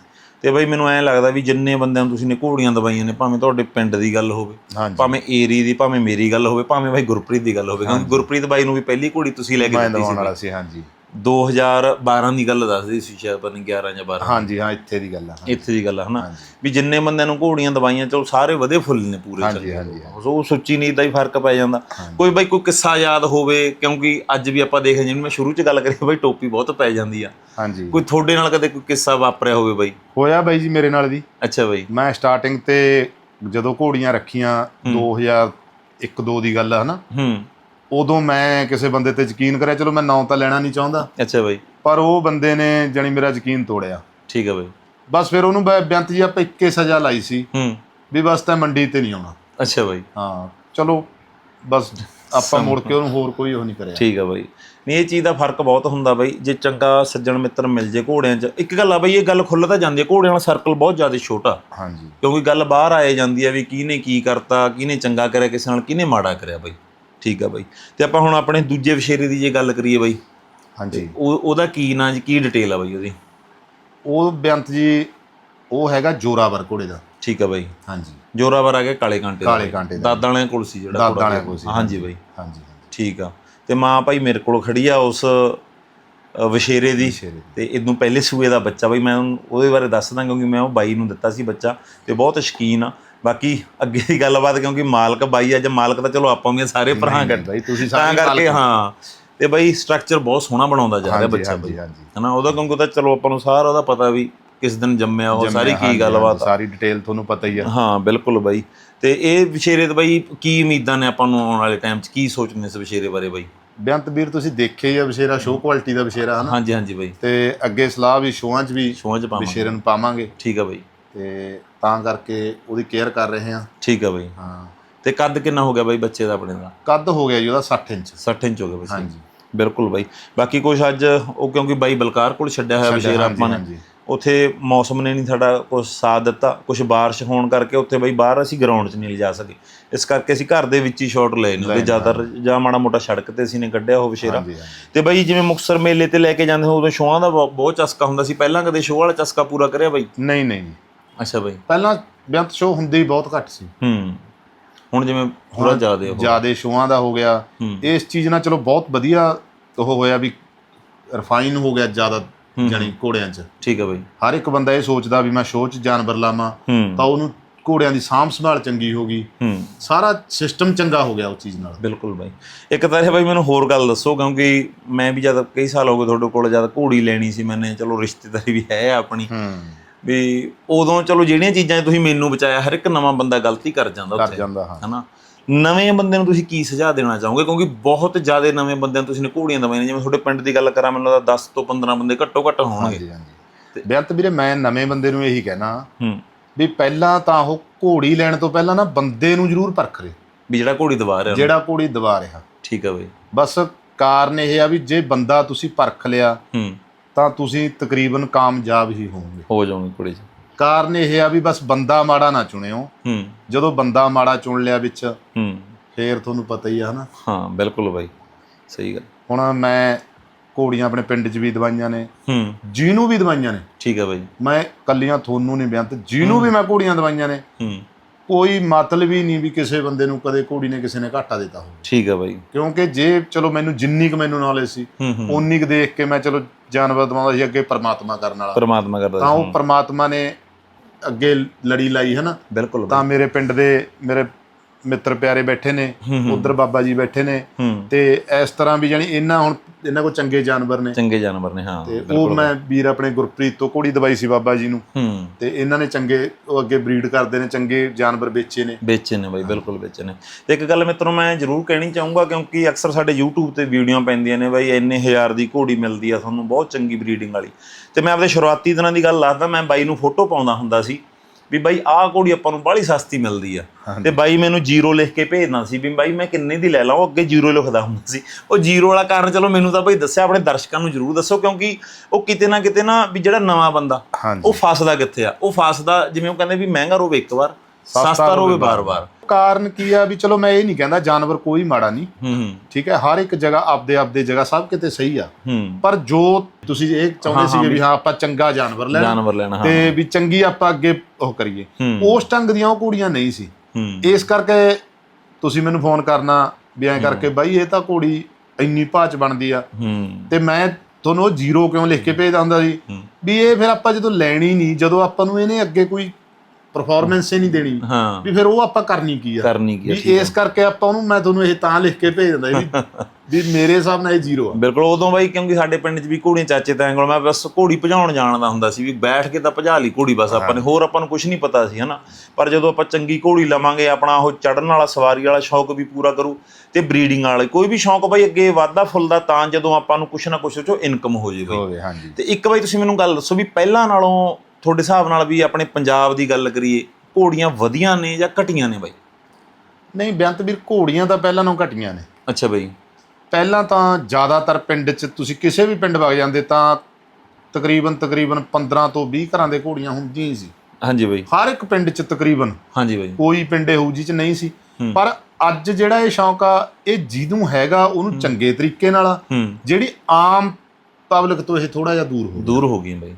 ਤੇ ਬਾਈ ਮੈਨੂੰ ਐਂ ਲੱਗਦਾ ਵੀ ਜਿੰਨੇ ਬੰਦਿਆਂ ਨੂੰ ਤੁਸੀਂ ਨੇ ਘੋੜੀਆਂ ਦਵਾਈਆਂ ਨੇ ਭਾਵੇਂ ਤੁਹਾਡੇ ਪਿੰਡ ਦੀ ਗੱਲ ਹੋਵੇ ਭਾਵੇਂ ਏਰੀ ਦੀ ਭਾਵੇਂ ਮੇਰੀ ਗੱਲ ਹੋਵੇ ਭਾਵੇਂ ਬਾਈ ਗੁਰਪ੍ਰੀਤ ਦੀ ਗੱਲ ਹੋਵੇ ਕਿਉਂਕਿ ਗੁਰਪ੍ਰੀਤ ਬਾਈ ਨੂੰ ਵੀ ਪਹਿਲੀ ਘੋੜੀ ਤੁਸੀਂ ਲੈ ਕੇ ਮੈਂ ਦਿੱਤੀ ਦਵਾਉਣ ਸੀ ਵਾਲਾ ਸੀ ਹਾਂਜੀ। 2012 ਦੀ ਗੱਲ ਦੱਸਦੀ ਸੀ ਸ਼ਾਇਦ ਪਤਾ ਨਹੀਂ 11 ਜਾਂ 12 ਹਾਂਜੀ ਹਾਂ ਇੱਥੇ ਦੀ ਗੱਲ ਆ ਇੱਥੇ ਦੀ ਗੱਲ ਆ ਹਨਾ। ਵੀ ਜਿੰਨੇ ਬੰਦਿਆਂ ਨੂੰ ਘੋੜੀਆਂ ਦਵਾਈਆਂ ਚਲੋ ਸਾਰੇ ਵਧੇ ਫੁੱਲ ਨੇ ਪੂਰੇ ਹਾਂਜੀ। ਹਾਂਜੀ, ਸੋ ਸੁੱਚੀ ਨੀਤ ਦਾ ਹੀ ਫ਼ਰਕ ਪੈ ਜਾਂਦਾ। ਕੋਈ ਬਾਈ ਕੋਈ ਕਿੱਸਾ ਯਾਦ ਹੋਵੇ ਕਿਉਂਕਿ ਅੱਜ ਵੀ ਆਪਾਂ ਦੇਖਦੇ ਜਿਵੇਂ ਮੈਂ ਸ਼ੁਰੂ ਚ ਗੱਲ ਕਰੀ ਬਾਈ ਟੋਪੀ ਬਹੁਤ ਪੈ ਜਾਂਦੀ ਆ। ਹਾਂਜੀ। ਕੋਈ ਤੁਹਾਡੇ ਨਾਲ ਕਦੇ ਕੋਈ ਕਿੱਸਾ ਵਾਪਰਿਆ ਹੋਵੇ ਬਾਈ? ਹੋਇਆ ਬਾਈ ਜੀ ਮੇਰੇ ਨਾਲ ਵੀ। ਅੱਛਾ ਬਾਈ। ਮੈਂ ਸਟਾਰਟਿੰਗ ਤੇ ਜਦੋਂ ਘੋੜੀਆਂ ਰੱਖੀਆਂ 2001 2 ਦੀ ਗੱਲ ਆ ਹਨਾ? ਹੂੰ। ਉਦੋਂ ਮੈਂ ਕਿਸੇ ਬੰਦੇ ਤੇ ਯਕੀਨ ਕਰਿਆ ਚਲੋ ਮੈਂ ਨਾਂ ਤਾਂ ਲੈਣਾ ਨਹੀਂ ਚਾਹੁੰਦਾ। ਅੱਛਾ ਬਾਈ। ਪਰ ਉਹ ਬੰਦੇ ਨੇ ਜਾਣੀ ਮੇਰਾ ਯਕੀਨ ਤੋੜਿਆ। ਠੀਕ ਆ ਬਾਈ। ਬਸ ਫਿਰ ਉਹਨੂੰ ਬ- ਬੇਅੰਤ ਜੀ ਆਪਾਂ ਇੱਕੇ ਸਜ਼ਾ ਲਾਈ ਸੀ ਹੂੰ। ਵੀ ਬਸ ਤਾਂ ਮੰਡੀ ਤੇ ਨਹੀਂ ਆਉਣਾ। ਅੱਛਾ ਬਾਈ। ਹਾਂ ਚਲੋ ਬਸ ਆਪਾਂ ਮੁੜ ਕੇ ਉਹਨੂੰ ਹੋਰ ਕੋਈ ਉਹ ਨਹੀਂ ਕਰਿਆ। ਠੀਕ ਆ ਬਾਈ। ਨਹੀਂ ਇਹ ਚੀਜ਼ ਦਾ ਫ਼ਰਕ ਬਹੁਤ ਹੁੰਦਾ ਬਾਈ ਜੇ ਚੰਗਾ ਸੱਜਣ ਮਿੱਤਰ ਮਿਲ ਜੇ ਘੋੜਿਆਂ 'ਚ। ਇੱਕ ਗੱਲ ਆ ਬਾਈ ਇਹ ਗੱਲ ਖੁੱਲ੍ਹ ਤਾਂ ਜਾਂਦੀ ਹੈ ਘੋੜਿਆਂ ਦਾ ਸਰਕਲ ਬਹੁਤ ਜ਼ਿਆਦਾ ਛੋਟਾ। ਹਾਂਜੀ। ਕਿਉਂਕਿ ਗੱਲ ਬਾਹਰ ਆਏ ਜਾਂਦੀ ਹੈ ਵੀ ਕਿਹਨੇ ਕੀ ਕਰਤਾ ਕਿਹਨੇ ਚੰਗਾ ਕਰਿਆ ਕਿਸੇ ਨਾਲ ਕਿਹਨੇ ਮਾੜਾ ਕਰਿਆ ਬਾਈ। ਠੀਕ ਆ ਬਾਈ। ਤੇ ਆਪਾਂ ਹੁਣ ਆਪਣੇ ਦੂਜੇ ਵਿਸ਼ੇਰੇ ਦੀ ਜੇ ਗੱਲ ਕਰੀਏ ਬਾਈ ਹਾਂਜੀ। ਉਹ ਉਹਦਾ ਕੀ ਨਾਂ ਜੀ ਕੀ ਡਿਟੇਲ ਆ ਬਾਈ ਉਹਦੀ? ਉਹ ਬੇਅੰਤ ਜੀ ਉਹ ਹੈਗਾ ਜੋਰਾਵਰ ਘੋੜੇ ਦਾ। ਠੀਕ ਆ ਬਾਈ। ਹਾਂਜੀ। ਜੋਰਾਵਰ ਆ ਗਿਆ ਕਾਲੇ ਕਾਂਟੇ ਦਾ ਕਾਲੇ। ਕਾਂਟੇ ਦਾ। ਦਾਦਾਂ ਵਾਲਿਆਂ ਕੋਲ ਸੀ ਜਿਹੜਾ ਦਾਦਾਂ ਵਾਲਿਆਂ ਕੋਲ ਸੀ, ਹਾਂਜੀ ਬਾਈ। ਹਾਂਜੀ। ਠੀਕ ਆ। ਤੇ ਮਾਂ ਭਾਈ ਮੇਰੇ ਕੋਲ ਖੜੀ ਆ ਉਸ ਵਿਸ਼ੇਰੇ ਦੀ। ਤੇ ਇਦੋਂ ਪਹਿਲੇ ਸੂਏ ਦਾ ਬੱਚਾ ਬਈ ਮੈਂ ਉਹਦੇ ਬਾਰੇ ਦੱਸਦਾ ਕਿਉਂਕਿ ਮੈਂ ਉਹ ਬਾਈ ਨੂੰ ਦਿੱਤਾ ਸੀ ਬੱਚਾ। ਤੇ ਬਹੁਤ ਸ਼ਕੀਨ ਆ। ਬਾਕੀ ਅੱਗੇ ਦੀ ਗੱਲਬਾਤ ਕਿਉਂਕਿ ਮਾਲਕ ਬਾਈ ਅੱਜ ਮਾਲਕ ਤਾਂ ਚਲੋ ਆਪਾਂ ਵੀ ਸਾਰੇ ਭਰਾ ਕੱਟ ਬਾਈ ਤੁਸੀਂ ਤਾਂ ਸਾਰੇ ਕਰਕੇ ਹਾਂ। ਤੇ ਬਾਈ ਸਟਰਕਚਰ ਬਹੁਤ ਸੋਹਣਾ ਬਣਾਉਂਦਾ ਜਾ ਰਿਹਾ ਬੱਚਾ ਬਈ। ਹਾਂਜੀ। ਹਨਾ ਉਹਦਾ ਕਿਉਂਕਿ ਤਾਂ ਚਲੋ ਆਪਾਂ ਨੂੰ ਸਾਰਾ ਉਹਦਾ ਪਤਾ ਵੀ ਕਿਸ ਦਿਨ ਜੰਮਿਆ ਉਹ ਸਾਰੀ ਕੀ ਗੱਲਬਾਤ ਸਾਰੀ ਡਿਟੇਲ ਤੁਹਾਨੂੰ ਪਤਾ ਹੀ ਆ। ਹਾਂ ਬਿਲਕੁਲ ਬਾਈ। ਤੇ ਇਹ ਵਿਸ਼ੇਰੇ ਤੇ ਬਾਈ ਕੀ ਉਮੀਦਾਂ ਨੇ ਆਪਾਂ ਨੂੰ ਆਉਣ ਵਾਲੇ ਟਾਈਮ 'ਚ? ਕੀ ਸੋਚਦੇ ਇਸ ਵਿਸ਼ੇਰੇ ਬਾਰੇ ਬਾਈ? ਬੇਅੰਤ ਵੀਰ ਤੁਸੀਂ ਦੇਖਿਆ ਹੀ ਆ ਵਿਸ਼ੇਰਾ ਸ਼ੋਅ ਕੁਆਲਿਟੀ ਦਾ ਵਿਸ਼ੇਰਾ ਹਨਾ? ਹਾਂਜੀ ਹਾਂਜੀ ਬਾਈ। ਤੇ ਅੱਗੇ ਸਲਾਹ ਵੀ ਸ਼ੋਆਂ 'ਚ ਵੀ ਸ਼ੋਆਂ 'ਚ ਪਾਵਾਂਗੇ। ਵਿਸ਼ੇਰੇ ਨੂੰ ਪਾਵਾਂਗੇ। ਠੀਕ ਆ ਬਾਈ। ਤੇ ਤਾਂ ਕਰਕੇ ਉਹਦੀ ਕੇਅਰ ਕਰ ਰਹੇ ਹਾਂ। ਠੀਕ ਆ ਬਾਈ। ਹਾਂ। ਤੇ ਕੱਦ ਕਿੰਨਾ ਹੋ ਗਿਆ ਬਾਈ ਬੱਚੇ ਦਾ ਆਪਣੇ ਦਾ? ਕੱਦ ਹੋ ਗਿਆ ਜੀ ਉਹਦਾ 60 ਇੰਚ। 60 ਇੰਚ ਹੋ ਗਿਆ ਬੱਚੇ ਹਾਂਜੀ। ਬਿਲਕੁਲ ਬਾਈ। ਬਾਕੀ ਕੁਝ ਅੱਜ ਉਹ ਕਿਉਂਕਿ ਬਾਈ ਬਲਕਾਰ ਕੋਲ ਛੱਡਿਆ ਹੋਇਆ ਵਿਸ਼ੇਰ ਹਾਂਜੀ, ਆਪਾਂ ਨੇ। ਉੱਥੇ ਮੌਸਮ ਨੇ ਨਹੀਂ ਸਾਡਾ ਕੁਝ ਸਾਥ ਦਿੱਤਾ। ਕੁਝ ਬਾਰਿਸ਼ ਹੋਣ ਕਰਕੇ ਉੱਥੇ ਬਾਈ ਬਾਹਰ ਅਸੀਂ ਗਰਾਊਂਡ 'ਚ ਨਹੀਂ ਲਿਜਾ ਸਕੇ। ਇਸ ਕਰਕੇ ਅਸੀਂ ਘਰ ਦੇ ਵਿੱਚ ਹੀ ਸ਼ਾਟ ਲਏ। ਨੇ ਉਹਦੇ ਜ਼ਿਆਦਾਤਰ ਜਾਂ ਮਾੜਾ ਮੋਟਾ ਸੜਕ ਤੇ ਅਸੀਂ ਨੇ ਕੱਢਿਆ ਉਹ ਹਾਂਜੀ ਤੇ ਬਾਈ ਜਿਵੇਂ ਮੁਕਸਰ ਮੇਲੇ ਤੇ ਲੈ ਕੇ ਜਾਂਦੇ ਹੋ ਉਦੋਂ ਸ਼ੋਆਂ ਦਾ ਬਹੁ- ਬਹੁਤ ਚਸਕਾ ਹੁੰਦਾ ਸੀ। ਪਹਿਲਾਂ ਕਦੇ ਸ਼ੋਅ ਵਾਲਾ ਚਸਕਾ ਪੂਰਾ ਕਰਿਆ ਬਾਈ? ਨਹੀਂ ਨਹੀਂ। ਅੱਛਾ ਬਾਈ। ਪਹਿਲਾਂ ਬੇਅੰਤ ਸ਼ੋਅ ਹੁੰਦੇ ਹੀ ਬਹੁਤ ਘੱਟ ਸੀ। ਹੂੰ। ਹੁਣ ਜਿਵੇਂ ਪੂਰਾ ਜ਼ਿਆਦੇ ਹੋ ਜਿਆਦੇ ਸ਼ੋਆਂ ਦਾ ਹੋ ਗਿਆ। ਇਸ ਚੀਜ਼ ਨਾਲ ਚਲੋ ਬਹੁਤ ਵਧੀਆ ਉਹ ਹੋਇਆ ਵੀ ਰਿਫਾਈਨ ਹੋ ਗਿਆ ਜ਼ਿਆਦਾ ਜਾਨੀ ਘੋੜਿਆਂ 'ਚ। ਠੀਕ ਹੈ ਬਾਈ। ਹਰ ਇੱਕ ਬੰਦਾ ਇਹ ਸੋਚਦਾ ਵੀ ਮੈਂ ਸ਼ੋਅ 'ਚ ਜਾਨਵਰ ਲਾਵਾਂ ਤਾਂ ਉਹਨੂੰ ਘੋੜਿਆਂ ਦੀ ਸਾਂਭ ਸੰਭਾਲ ਚੰਗੀ ਹੋ ਗਈ। ਹੂੰ। ਸਾਰਾ ਸਿਸਟਮ ਚੰਗਾ ਹੋ ਗਿਆ ਉਸ ਚੀਜ਼ ਨਾਲ। ਬਿਲਕੁਲ ਬਾਈ। ਇੱਕ ਤਾਂ ਇਹ ਬਾਈ ਮੈਨੂੰ ਹੋਰ ਗੱਲ ਦੱਸੋ ਕਿਉਂਕਿ ਮੈਂ ਵੀ ਜਦ ਕਈ ਸਾਲ ਹੋ ਗਏ ਤੁਹਾਡੇ ਕੋਲ ਜਦ ਘੋੜੀ ਲੈਣੀ ਸੀ ਮੈਨੇ ਚਲੋ ਰਿਸ਼ਤੇਦਾਰੀ ਵੀ ਹੈ ਆਪਣੀ। ਹੂੰ। ਵੀ ਉਦੋਂ ਚਲੋ ਜਿਹੜੀਆਂ ਚੀਜ਼ਾਂ ਤੁਸੀਂ ਮੈਨੂੰ ਬਚਾਇਆ ਹਰ ਇੱਕ ਨਵਾਂ ਬੰਦਾ ਗਲਤੀ ਕਰ ਜਾਂਦਾ ਕਰ ਜਾਂਦਾ ਹਾਂ। ਹਨਾ? ਨਵੇਂ ਬੰਦੇ ਨੂੰ ਤੁਸੀਂ ਕੀ ਸੁਝਾਅ ਦੇਣਾ ਚਾਹੋਗੇ? ਕਿਉਂਕਿ ਬਹੁਤ ਜ਼ਿਆਦਾ ਨਵੇਂ ਬੰਦਿਆਂ ਨੂੰ ਤੁਸੀਂ ਨੇ ਘੋੜੀਆਂ ਦਵਾਈਆਂ ਜਿਵੇਂ ਤੁਹਾਡੇ ਪਿੰਡ ਦੀ ਗੱਲ ਕਰਾਂ ਮੈਨੂੰ ਲੱਗਦਾ 10 ਤੋਂ 15 ਬੰਦੇ ਘੱਟੋ ਘੱਟ ਹੋਣਗੇ। ਹਾਂਜੀ। ਹਾਂਜੀ ਬੇਅੰਤ ਵੀਰੇ ਮੈਂ ਨਵੇਂ ਬੰਦੇ ਨੂੰ ਇਹੀ ਕਹਿਣਾ ਹੂੰ। ਵੀ ਪਹਿਲਾਂ ਤਾਂ ਉਹ ਘੋੜੀ ਲੈਣ ਤੋਂ ਪਹਿਲਾਂ ਨਾ ਬੰਦੇ ਨੂੰ ਜ਼ਰੂਰ ਪਰਖ ਰੇ। ਵੀ ਜਿਹੜਾ ਘੋੜੀ ਦਵਾ ਰਿਹਾ। ਜਿਹੜਾ ਘੋੜੀ ਦਵਾ ਰਿਹਾ। ਠੀਕ ਹੈ ਬਾਈ। ਬਸ ਕਾਰਨ ਇਹ ਆ ਵੀ ਜੇ ਬੰਦਾ ਤੁਸੀਂ ਪਰਖ ਲਿਆ ਹੂੰ। ਤਾਂ ਤੁਸੀਂ ਤਕਰੀਬਨ ਕਾਮਯਾਬ ਹੀ ਹੋਵੋਗੇ। ਹੋ ਜਾਓਗੇ ਘੋੜੀ 'ਚ ਕਾਰਨ ਇਹ ਆ ਵੀ ਬਸ ਬੰਦਾ ਮਾੜਾ ਨਾ ਚੁਣਿਓ। ਹੂੰ। ਜਦੋਂ ਬੰਦਾ ਮਾੜਾ ਚੁਣ ਲਿਆ ਵਿੱਚ ਹੂੰ। ਫੇਰ ਤੁਹਾਨੂੰ ਪਤਾ ਹੀ ਆ ਹਨਾ? ਹਾਂ ਬਿਲਕੁਲ ਬਾਈ। ਸਹੀ ਗੱਲ। ਹੁਣ ਮੈਂ ਘੋੜੀਆਂ ਆਪਣੇ ਪਿੰਡ 'ਚ ਵੀ ਦਵਾਈਆਂ ਨੇ। ਹੂੰ। ਜਿਹਨੂੰ ਵੀ ਦਵਾਈਆਂ ਨੇ। ਠੀਕ ਹੈ ਬਾਈ। ਮੈਂ ਕੱਲੀਆਂ ਤੁਹਾਨੂੰ ਨਹੀਂ ਬਿਆੰਤ ਜਿਹਨੂੰ ਵੀ ਮੈਂ ਘੋੜੀਆਂ ਦਵਾਈਆਂ ਨੇ। ਹੂੰ। ਕੋਈ ਮਤਲਬ ਹੀ ਨਹੀਂ ਵੀ ਕਿਸੇ ਬੰਦੇ ਨੂੰ ਕਦੇ ਘੋੜੀ ਨੇ ਕਿਸੇ ਨੇ ਘਾਟਾ ਦਿੱਤਾ ਹੋਵੇ। ਠੀਕ ਹੈ ਬਾਈ। ਕਿਉਂਕਿ ਜੇ ਚਲੋ ਮੈਨੂੰ ਜਿੰਨੀ ਕੁ ਮੈਨੂੰ ਨੌਲੇਜ ਸੀ ਹੂੰ ਹੂੰ। ਓਨੀ ਕੁ ਦੇਖ ਕੇ ਮੈਂ ਚਲੋ ਜਾਨਵਰ ਦਵਾਉਂਦਾ ਸੀ ਅੱਗੇ ਪਰਮਾਤਮਾ ਕਰਨ ਵਾਲਾ ਪਰਮਾਤਮਾ ਕਰਦਾ ਤਾਂ। ਉਹ ਪਰਮਾਤਮਾ ਨੇ ਅੱਗੇ ਲੜੀ ਲਾਈ ਹੈ ਨਾ ਬਿਲਕੁਲ। ਤਾਂ ਮੇਰੇ ਪਿੰਡ ਦੇ ਮੇਰੇ ਮਿੱਤਰ ਪਿਆਰੇ ਬੈਠੇ ਨੇ ਉਧਰ ਬਾਬਾ ਜੀ ਬੈਠੇ ਨੇ ਤੇ ਇਸ ਤਰ੍ਹਾਂ ਵੀ ਜਾਨੀ ਇਹਨਾਂ ਹੁਣ ਇਹਨਾਂ ਕੋਲ ਚੰਗੇ ਜਾਨਵਰ ਨੇ। ਚੰਗੇ ਜਾਨਵਰ ਨੇ ਹਾਂ ਤੇ ਉਹ ਮੈਂ ਵੀਰ ਆਪਣੇ ਗੁਰਪ੍ਰੀਤ ਤੋਂ ਘੋੜੀ ਦਵਾਈ ਸੀ ਬਾਬਾ ਜੀ ਨੂੰ। ਤੇ ਇਹਨਾਂ ਨੇ ਚੰਗੇ ਉਹ ਅੱਗੇ ਬਰੀਡ ਕਰਦੇ ਨੇ ਚੰਗੇ ਜਾਨਵਰ ਵੇਚੇ ਨੇ। ਵੇਚੇ ਨੇ ਬਾਈ ਬਿਲਕੁਲ ਵੇਚੇ ਨੇ। ਤੇ ਇੱਕ ਗੱਲ ਮਿੱਤਰੋ ਮੈਂ ਜ਼ਰੂਰ ਕਹਿਣੀ ਚਾਹੂੰਗਾ ਕਿਉਂਕਿ ਅਕਸਰ ਸਾਡੇ YouTube ਤੇ ਵੀਡੀਓ ਪੈਂਦੀਆਂ ਨੇ ਬਾਈ ਇੰਨੇ ਹਜ਼ਾਰ ਦੀ ਘੋੜੀ ਮਿਲਦੀ ਆ ਤੁਹਾਨੂੰ ਬਹੁਤ ਚੰਗੀ ਬਰੀਡਿੰਗ ਵਾਲੀ। ਤੇ ਮੈਂ ਆਪਦੇ ਸ਼ੁਰੂਆਤੀ ਦਿਨਾਂ ਦੀ ਗੱਲ ਦੱਸਦਾ ਮੈਂ ਬਾਈ ਨੂੰ ਫੋਟੋ ਪਾਉਂਦਾ ਹੁੰਦਾ ਸੀ। ਵੀ ਬਾਈ ਆਹ ਘੋੜੀ ਆਪਾਂ ਨੂੰ ਬਾਹਲੀ ਸਸਤੀ ਮਿਲਦੀ ਆ। ਤੇ ਬਾਈ ਮੈਨੂੰ ਜ਼ੀਰੋ ਲਿਖ ਕੇ ਭੇਜਦਾ ਸੀ ਵੀ ਬਾਈ ਮੈਂ ਕਿੰਨੇ ਦੀ ਲੈ ਲਾਂ ਉਹ ਅੱਗੇ ਜ਼ੀਰੋ ਲਿਖਦਾ ਹੁੰਦਾ ਸੀ। ਉਹ ਜ਼ੀਰੋ ਵਾਲਾ ਕਾਰਨ ਚਲੋ ਮੈਨੂੰ ਤਾਂ ਬਾਈ ਦੱਸਿਆ ਆਪਣੇ ਦਰਸ਼ਕਾਂ ਨੂੰ ਜ਼ਰੂਰ ਦੱਸੋ ਕਿਉਂਕਿ ਉਹ ਕਿਤੇ ਨਾ ਕਿਤੇ ਨਾ ਵੀ ਜਿਹੜਾ ਨਵਾਂ ਬੰਦਾ ਉਹ ਫਸਦਾ ਕਿੱਥੇ ਆ? ਉਹ ਫਸਦਾ ਜਿਵੇਂ ਉਹ ਕਹਿੰਦੇ ਵੀ ਮਹਿੰਗਾ ਰੋਵੇ ਇੱਕ ਵਾਰ ਸਸਤਾ ਰੋਵੇ ਬਾਰ-ਬਾਰ ਕਾਰਨ ਕੀ ਆ ਵੀ ਚਲੋ ਮੈਂ ਇਹ ਨਹੀਂ ਕਹਿੰਦਾ ਜਾਨਵਰ ਕੋਈ ਮਾੜਾ ਨਹੀਂ। ਹੂੰ ਠੀਕ ਹੈ ਹਰ ਇੱਕ ਜਗ੍ਹਾ ਆਪਦੇ ਆਪਦੇ ਜਗ੍ਹਾ ਸਭ ਕਿਤੇ ਸਹੀ ਆ। ਹੂੰ। ਪਰ ਜੋ ਤੁਸੀਂ ਇਹ ਚਾਹੁੰਦੇ ਸੀਗੇ ਵੀ ਹਾਂ ਆਪਾਂ ਚੰਗਾ ਜਾਨਵਰ ਲੈਣਾ। ਜਾਨਵਰ ਲੈਣਾ ਹਾਂ। ਤੇ ਵੀ ਚੰਗੀ ਆਪਾਂ ਅੱਗੇ ਉਹ ਕਰੀਏ। ਉਸ ਢੰਗ ਦੀਆਂ ਉਹ ਕੁੜੀਆਂ ਨਹੀਂ ਸੀ। ਇਸ ਕਰਕੇ ਤੁਸੀਂ ਮੈਨੂੰ ਫੋਨ ਕਰਨਾ ਵੀ ਐਂ ਕਰਕੇ ਬਾਈ ਇਹ ਤਾਂ ਘੋੜੀ ਇੰਨੀ ਭਾਚ ਬਣਦੀ ਆ। ਤੇ ਮੈਂ ਤੁਹਾਨੂੰ ਜ਼ੀਰੋ ਕਿਉਂ ਲਿਖ ਕੇ ਭੇਜਦਾ ਹੁੰਦਾ ਸੀ। ਵੀ ਇਹ ਫਿਰ ਆਪਾਂ ਜਦੋਂ ਲੈਣੀ ਨਹੀਂ ਜਦੋਂ ਆਪਾਂ ਨੂੰ ਇਹਨੇ ਅੱਗੇ ਕੋਈ ਪਰਫਾਰਮੈਂਸ ਹੀ ਨਹੀਂ ਦੇਣੀ। ਹਾਂ। ਵੀ ਫਿਰ ਉਹ ਆਪਾਂ ਕਰਨੀ ਕੀ ਆ? ਕਰਨੀ ਕੀ ਆ, ਵੀ ਇਸ ਕਰਕੇ ਆਪਾਂ ਉਹਨੂੰ ਮੈਂ ਤੁਹਾਨੂੰ ਇਹ ਤਾਂ ਲਿਖ ਕੇ ਭੇਜ ਦਿੰਦਾ ਵੀ ਵੀ ਮੇਰੇ ਹਿਸਾਬ ਨਾਲ ਇਹ ਜ਼ੀਰੋ ਆ। ਬਿਲਕੁਲ ਉਦੋਂ ਬਾਈ ਕਿਉਂਕਿ ਸਾਡੇ ਪਿੰਡ 'ਚ ਵੀ ਘੋੜੀਆਂ ਚਾਚੇ ਤਾਇਆਂ ਕੋਲ ਮੈਂ ਬਸ ਘੋੜੀ ਭਜਾਉਣ ਜਾਣਦਾ ਹੁੰਦਾ ਸੀ ਵੀ ਬੈਠ ਕੇ ਤਾਂ ਭਜਾ ਲਈ ਘੋੜੀ ਬਸ ਆਪਾਂ ਨੇ ਹੋਰ ਆਪਾਂ ਨੂੰ ਕੁਝ ਨਹੀਂ ਪਤਾ ਸੀ ਹਨਾ। ਪਰ ਜਦੋਂ ਆਪਾਂ ਚੰਗੀ ਘੋੜੀ ਲਵਾਂਗੇ ਆਪਣਾ ਉਹ ਚੜਨ ਵਾਲਾ ਸਵਾਰੀ ਵਾਲਾ ਸ਼ੌਕ ਵੀ ਪੂਰਾ ਕਰੂ ਤੇ ਬਰੀਡਿੰਗ ਵਾਲੇ ਕੋਈ ਵੀ ਸ਼ੌਕ ਬਾਈ ਅੱਗੇ ਵਾਧਾ ਫੁੱਲਦਾ ਤਾਂ ਜਦੋਂ ਆਪਾਂ ਨੂੰ ਕੁਛ ਨਾ ਕੁਛ ਚੋਂ ਇਨਕਮ ਹੋ ਜੇ ਬਾਈ ਹੋਵੇ ਹਾਂਜੀ। ਤੇ ਇੱਕ ਬਾਈ ਤੁਸੀਂ ਮੈਨੂੰ ਗੱਲ ਦੱਸੋ ਵੀ ਪਹਿਲਾਂ ਨਾਲੋਂ ਤੁਹਾਡੇ ਹਿਸਾਬ ਨਾਲ ਵੀ ਆਪਣੇ ਪੰਜਾਬ ਦੀ ਗੱਲ ਕਰੀਏ ਘੋੜੀਆਂ ਵਧੀਆਂ ਨੇ ਜਾਂ ਘਟੀਆਂ ਨੇ ਬਾਈ? ਨਹੀਂ ਬੇਅੰਤ ਵੀਰ ਘੋੜੀਆਂ ਤਾਂ ਪਹਿਲਾਂ ਨਾਲੋਂ ਘਟੀਆਂ ਨੇ। ਅੱਛਾ ਬਾਈ। ਪਹਿਲਾਂ ਤਾਂ ਜ਼ਿਆਦਾਤਰ ਪਿੰਡ 'ਚ ਤੁਸੀਂ ਕਿਸੇ ਵੀ ਪਿੰਡ ਵਗ ਜਾਂਦੇ ਤਾਂ ਤਕਰੀਬਨ ਤਕਰੀਬਨ 15 ਤੋਂ 20 ਘਰਾਂ ਦੇ ਘੋੜੀਆਂ ਹੁੰਦੀਆਂ ਹੀ ਸੀ। ਹਾਂਜੀ ਬਾਈ। ਹਰ ਇੱਕ ਪਿੰਡ 'ਚ ਤਕਰੀਬਨ ਹਾਂਜੀ ਬਾਈ। ਕੋਈ ਪਿੰਡ ਇਹੋ ਜਿਹੀ 'ਚ ਨਹੀਂ ਸੀ। ਪਰ ਅੱਜ ਜਿਹੜਾ ਇਹ ਸ਼ੌਂਕ ਆ ਇਹ ਜਿਹਨੂੰ ਹੈਗਾ ਉਹਨੂੰ ਚੰਗੇ ਤਰੀਕੇ ਨਾਲ ਜਿਹੜੀ ਆਮ ਪਬਲਿਕ ਤੋਂ ਇਹ ਥੋੜਾ ਜਿਹਾ ਦੂਰ ਹੋ ਦੂਰ ਹੋ ਗਈਆਂ ਬਾਈ।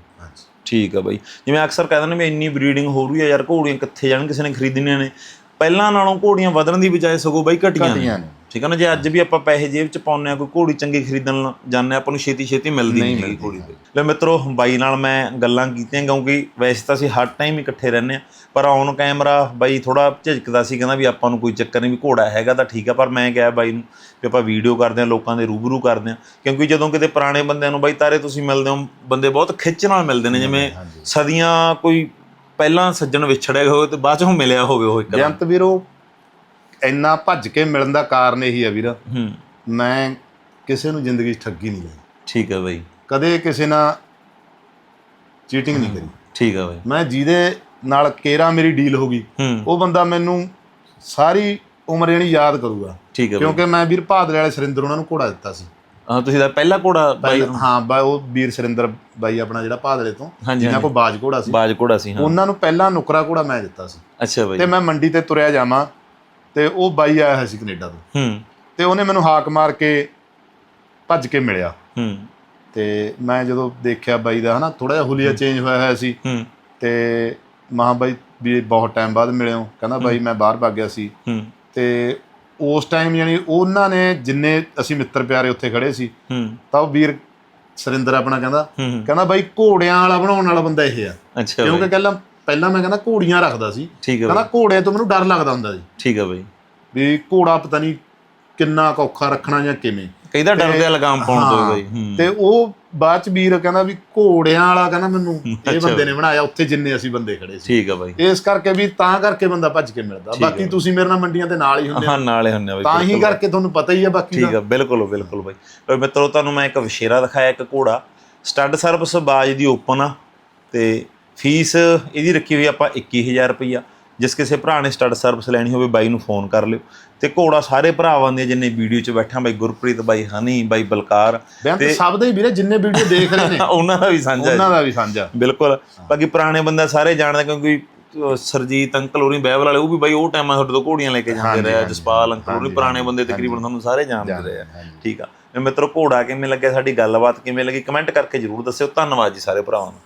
ਠੀਕ ਆ ਬਾਈ। ਜਿਵੇਂ ਅਕਸਰ ਕਹਿੰਦੇ ਨੇ ਵੀ ਇੰਨੀ ਬਰੀਡਿੰਗ ਹੋ ਰਹੀ ਆ ਯਾਰ, ਘੋੜੀਆਂ ਕਿੱਥੇ ਜਾਣ ਕਿਸੇ ਨੇ ਖਰੀਦਣੀਆਂ ਨੇ। ਪਹਿਲਾਂ ਨਾਲੋਂ ਘੋੜੀਆਂ ਵਧਣ ਦੀ ਬਜਾਏ ਸਗੋਂ ਬਾਈ ਘਟੀਆਂ ਨੇ। ਨੇ। ਠੀਕ ਆ ਨਾ? ਜੇ ਅੱਜ ਵੀ ਆਪਾਂ ਪੈਸੇ ਜੇਬ 'ਚ ਪਾਉਂਦੇ ਆ ਕੋਈ ਘੋੜੀ ਚੰਗੀ ਖਰੀਦਣ ਜਾਂਦੇ ਹਾਂ, ਆਪਾਂ ਨੂੰ ਛੇਤੀ ਛੇਤੀ ਮਿਲਦੀ ਨਹੀਂ ਮਿਲਦੀ, ਘੋੜੀ ਬਾਈ ਲੈ ਮਿੱਤਰੋ ਬਾਈ ਨਾਲ ਮੈਂ ਗੱਲਾਂ ਕੀਤੀਆਂ ਕਿਉਂਕਿ ਵੈਸੇ ਤਾਂ ਅਸੀਂ ਹਰ ਟਾਈਮ ਹੀ ਇਕੱਠੇ ਰਹਿੰਦੇ ਆ ਪਰ ਔਨ ਕੈਮਰਾ ਬਾਈ ਥੋੜਾ ਝਿਜਕਦਾ ਸੀ ਕਹਿੰਦਾ ਵੀ ਆਪਾਂ ਨੂੰ ਕੋਈ ਚੱਕਰ ਨਹੀਂ ਵੀ ਘੋੜਾ ਹੈਗਾ ਤਾਂ ਠੀਕ ਆ ਪਰ ਮੈਂ ਕਿਹਾ ਬਾਈ ਨੂੰ ਵੀ ਆਪਾਂ ਵੀਡੀਓ ਕਰਦੇ ਆ ਲੋਕਾਂ ਦੇ ਰੂਬਰੂ ਕਰਦੇ ਆ ਕਿਉਂਕਿ ਜਦੋਂ ਕਿਤੇ ਪੁਰਾਣੇ ਬੰਦਿਆਂ ਨੂੰ ਬਾਈ ਤਾਰੇ ਤੁਸੀਂ ਮਿਲਦੇ ਹੋ ਬੰਦੇ ਬਹੁਤ ਖਿੱਚ ਨਾਲ ਮਿਲਦੇ ਨੇ ਜਿਵੇਂ। ਸਦੀਆਂ ਕੋਈ ਪਹਿਲਾਂ ਸੱਜਣ ਵਿਛੜਿਆ ਹੋਵੇ ਤੇ ਬਾਅਦ ਚੋਂ ਮਿਲਿਆ ਹੋਵੇ ਉਹ ਇੱਕ ਬੇਅੰਤ ਵੀਰ ਇੰਨਾ ਭੱਜ ਕੇ ਮਿਲਣ ਦਾ ਕਾਰਨ ਇਹੀ ਆ ਵੀਰ। ਹੂੰ। ਮੈਂ ਕਿਸੇ ਨੂੰ ਜ਼ਿੰਦਗੀ 'ਚ ਠੱਗੀ ਨਹੀਂ ਲਈ। ਠੀਕ ਆ ਬਾਈ। ਕਦੇ ਕਿਸੇ ਨਾਲ ਚੀਟਿੰਗ ਨਹੀਂ ਕਰੀ। ਠੀਕ ਆ ਬਾਈ। ਮੈਂ ਜਿਹਦੇ ਨਾਲ ਕੇਰਾ ਮੇਰੀ ਡੀਲ ਹੋ ਗਈ ਹੂੰ। ਉਹ ਬੰਦਾ ਮੈਨੂੰ ਸਾਰੀ ਉਮਰ ਜਣੀ ਯਾਦ ਕਰੂਗਾ। ਠੀਕ ਬਾਈ। ਕਿਉਂਕਿ ਮੈਂ ਵੀਰ ਭਾਦਰੇ ਵਾਲੇ ਸੁਰਿੰਦਰ ਉਹਨਾਂ ਨੂੰ ਘੋੜਾ ਦਿੱਤਾ ਸੀ। ਹਾਂ ਤੁਸੀਂ ਤਾਂ ਪਹਿਲਾ ਘੋੜਾ ਬਾਈ ਪਹਿਲਾਂ- ਹਾਂ ਬਾ ਉਹ ਵੀਰ ਸੁਰਿੰਦਰ ਬਾਈ ਆਪਣਾ ਜਿਹੜਾ ਭਾਦਰੇ ਤੋਂ ਹਾਂਜੀ, ਜਿਨ੍ਹਾਂ ਕੋਲ ਬਾਜ ਘੋੜਾ ਸੀ। ਬਾਜ ਘੋੜਾ ਸੀ ਹਾਂ। ਉਹਨਾਂ ਨੂੰ ਪਹਿਲਾਂ ਨੁਕਰਾ ਘੋੜਾ ਮੈਂ ਦਿੱਤਾ ਸੀ। ਅੱਛਾ ਬਾਈ। ਤੇ ਮੈਂ ਮੰਡੀ ਤੇ ਤੁਰਿਆ ਜਾਵਾਂ ਤੇ ਉਹ ਬਾਈ ਆਇਆ ਹੋਇਆ ਸੀ ਕੈਨੇਡਾ ਤੋਂ। ਹੂੰ। ਤੇ ਉਹਨੇ ਮੈਨੂੰ ਹਾਕ ਮਾਰ ਕੇ ਭੱਜ ਕੇ ਮਿਲਿਆ। ਹੂੰ। ਤੇ ਮੈਂ ਜਦੋਂ ਦੇਖਿਆ ਬਾਈ ਦਾ ਹਨਾ ਥੋੜਾ ਜਿਹਾ ਹੁਲੀਆ ਚੇਂਜ ਹੋਇਆ ਹੋਇਆ ਸੀ। ਹੂੰ। ਤੇ ਮਹਾਂ ਬਾਈ ਵੀ ਬਹੁਤ ਟਾਈਮ ਬਾਅਦ ਮਿਲਿਓ ਕਹਿੰਦਾ ਬਾਈ ਮੈਂ ਬਾਹਰ ਭੱਗ ਗਿਆ ਸੀ। ਹੂੰ। ਤੇ ਉਸ ਟਾਈਮ ਯਾਨੀ ਉਹਨਾਂ ਨੇ ਜਿੰਨੇ ਅਸੀਂ ਮਿੱਤਰ ਪਿਆਰੇ ਉੱਥੇ ਖੜੇ ਸੀ ਹੂੰ। ਤਾਂ ਉਹ ਵੀਰ ਸੁਰਿੰਦਰ ਆਪਣਾ ਕਹਿੰਦਾ ਹੂੰ ਹੂੰ। ਕਹਿੰਦਾ ਬਾਈ ਘੋੜਿਆਂ ਵਾਲਾ ਬਣਾਉਣ ਵਾਲਾ ਬੰਦਾ ਇਹ ਆ। ਕਿਉਂਕਿ ਬਾਈ। ਪਹਿਲਾਂ ਮੈਂ ਕਹਿੰਦਾ ਘੋੜੀਆਂ ਰੱਖਦਾ ਸੀ। ਠੀਕ ਆ ਕਹਿੰਦਾ ਘੋੜਿਆਂ ਤੋਂ ਮੈਨੂੰ ਡਰ ਲੱਗਦਾ ਹੁੰਦਾ ਸੀ। ਠੀਕ ਆ ਬਾਈ। ਵੀ ਘੋੜਾ ਪਤਾ ਨਹੀਂ ਕਿੰਨਾ ਔਖਾ ਰੱਖਣਾ ਜਾਂ ਕਿਵੇਂ। ਕਈ ਤਾਂ ਡਰਦੇ ਆ ਲਗਾਮ ਪਾਉਣ ਤੋਂ ਹਾਂ, ਬਾਈ ਹੂੰ। ਤੇ ਉਹ ਬਾਅਦ ਚ ਵੀਰ ਕਹਿੰਦਾ ਵੀ ਘੋੜਿਆਂ ਵਾਲਾ ਕਹਿੰਦਾ ਮੈਨੂੰ ਇਹ ਬੰਦੇ ਨੇ ਬਣਾਇਆ ਉੱਥੇ ਜਿੰਨੇ ਅਸੀਂ ਬੰਦੇ ਖੜੇ ਸੀ। ਠੀਕ ਆ ਬਾਈ। ਇਸ ਕਰਕੇ ਵੀ ਤਾਂ ਕਰਕੇ ਬੰਦਾ ਭੱਜ ਕੇ ਮਿਲਦਾ। ਬਾਕੀ ਤੁਸੀਂ ਮੇਰੇ ਨਾਲ ਮੰਡੀਆਂ ਤੇ ਨਾਲ ਹੀ ਹੁੰਦੇ ਹੋ। ਹਾਂ ਨਾਲੇ ਹੁੰਨੇ ਆ ਬਾਈ ਤਾਂ ਹੀ ਕਰਕੇ ਤੁਹਾਨੂੰ ਪਤਾ ਹੀ ਆ ਬਾਕੀ ਠੀਕ ਦਾ ਆ ਬਿਲਕੁਲ ਬਿਲਕੁਲ ਬਾਈ। ਲੋ ਮਿੱਤਰੋ ਤੁਹਾਨੂੰ ਮੈਂ ਇੱਕ ਵਿਸ਼ੇਰਾ ਦਿਖਾਇਆ ਇੱਕ ਘੋੜਾ। ਸਟੱਡ ਸਰਵਿਸ ਬਾਜ ਦੀ ਓਪਨ ਆ ਤੇ ਫੀਸ ਇਹਦੀ ਰੱਖੀ ਹੋਈ ਆਪਾਂ 21000 ਰੁਪਈਆ ਜਿਸ ਕਿਸੇ ਭਰਾ ਨੇ ਸਟੱਡ ਸਰਵਿਸ ਲੈਣੀ ਹੋਵੇ ਬਾਈ ਨੂੰ ਫੋਨ ਕਰ ਲਿਓ। ਤੇ ਘੋੜਾ ਸਾਰੇ ਭਰਾਵਾਂ ਦੇ ਜਿੰਨੇ ਵੀਡੀਓ 'ਚ ਬੈਠਾ ਬਾਈ ਗੁਰਪ੍ਰੀਤ ਬਾਈ ਹਨੀ ਬਾਈ ਬਲਕਾਰ ਬੇਅੰਤ ਸਭ ਦੇ ਹੀ ਵੀਰੇ ਜਿੰਨੇ ਵੀਡੀਓ ਦੇਖ ਰਹੇ ਨੇ। ਉਹਨਾਂ ਦਾ ਵੀ ਸਾਂਝਾ ਉਹਨਾਂ ਦਾ ਵੀ ਸਾਂਝਾ। ਬਿਲਕੁਲ। ਬਾਕੀ ਪੁਰਾਣੇ ਬੰਦੇ ਸਾਰੇ ਜਾਣਦੇ ਕਿਉਂਕਿ ਸਰਜੀਤ ਅੰਕਲ ਹੋਰੀ ਬਹਿਬਲ ਵਾਲੇ ਉਹ ਵੀ ਬਾਈ ਉਹ ਟਾਈਮਾਂ ਤੁਹਾਡੇ ਤੋਂ ਘੋੜੀਆਂ ਲੈ ਕੇ ਜਾਂਦੇ ਰਹੇ ਜਸਪਾਲ ਅੰਕਲ ਹੋਰੀ ਪੁਰਾਣੇ ਬੰਦੇ ਤਕਰੀਬਨ ਤੁਹਾਨੂੰ ਸਾਰੇ ਜਾਣਦੇ ਰਹੇ ਆ। ਠੀਕ ਆ। ਤੇ ਮਿੱਤਰੋ ਘੋੜਾ ਕਿਵੇਂ ਲੱਗਿਆ ਸਾਡੀ ਗੱਲਬਾਤ ਕਿਵੇਂ ਲੱਗੀ? ਕਮੈਂਟ ਕਰਕੇ ਜਰੂਰ ਦੱਸਿਓ। ਧੰਨਵਾਦ ਜੀ ਸਾਰੇ ਭਰਾਵਾਂ ਨੂੰ।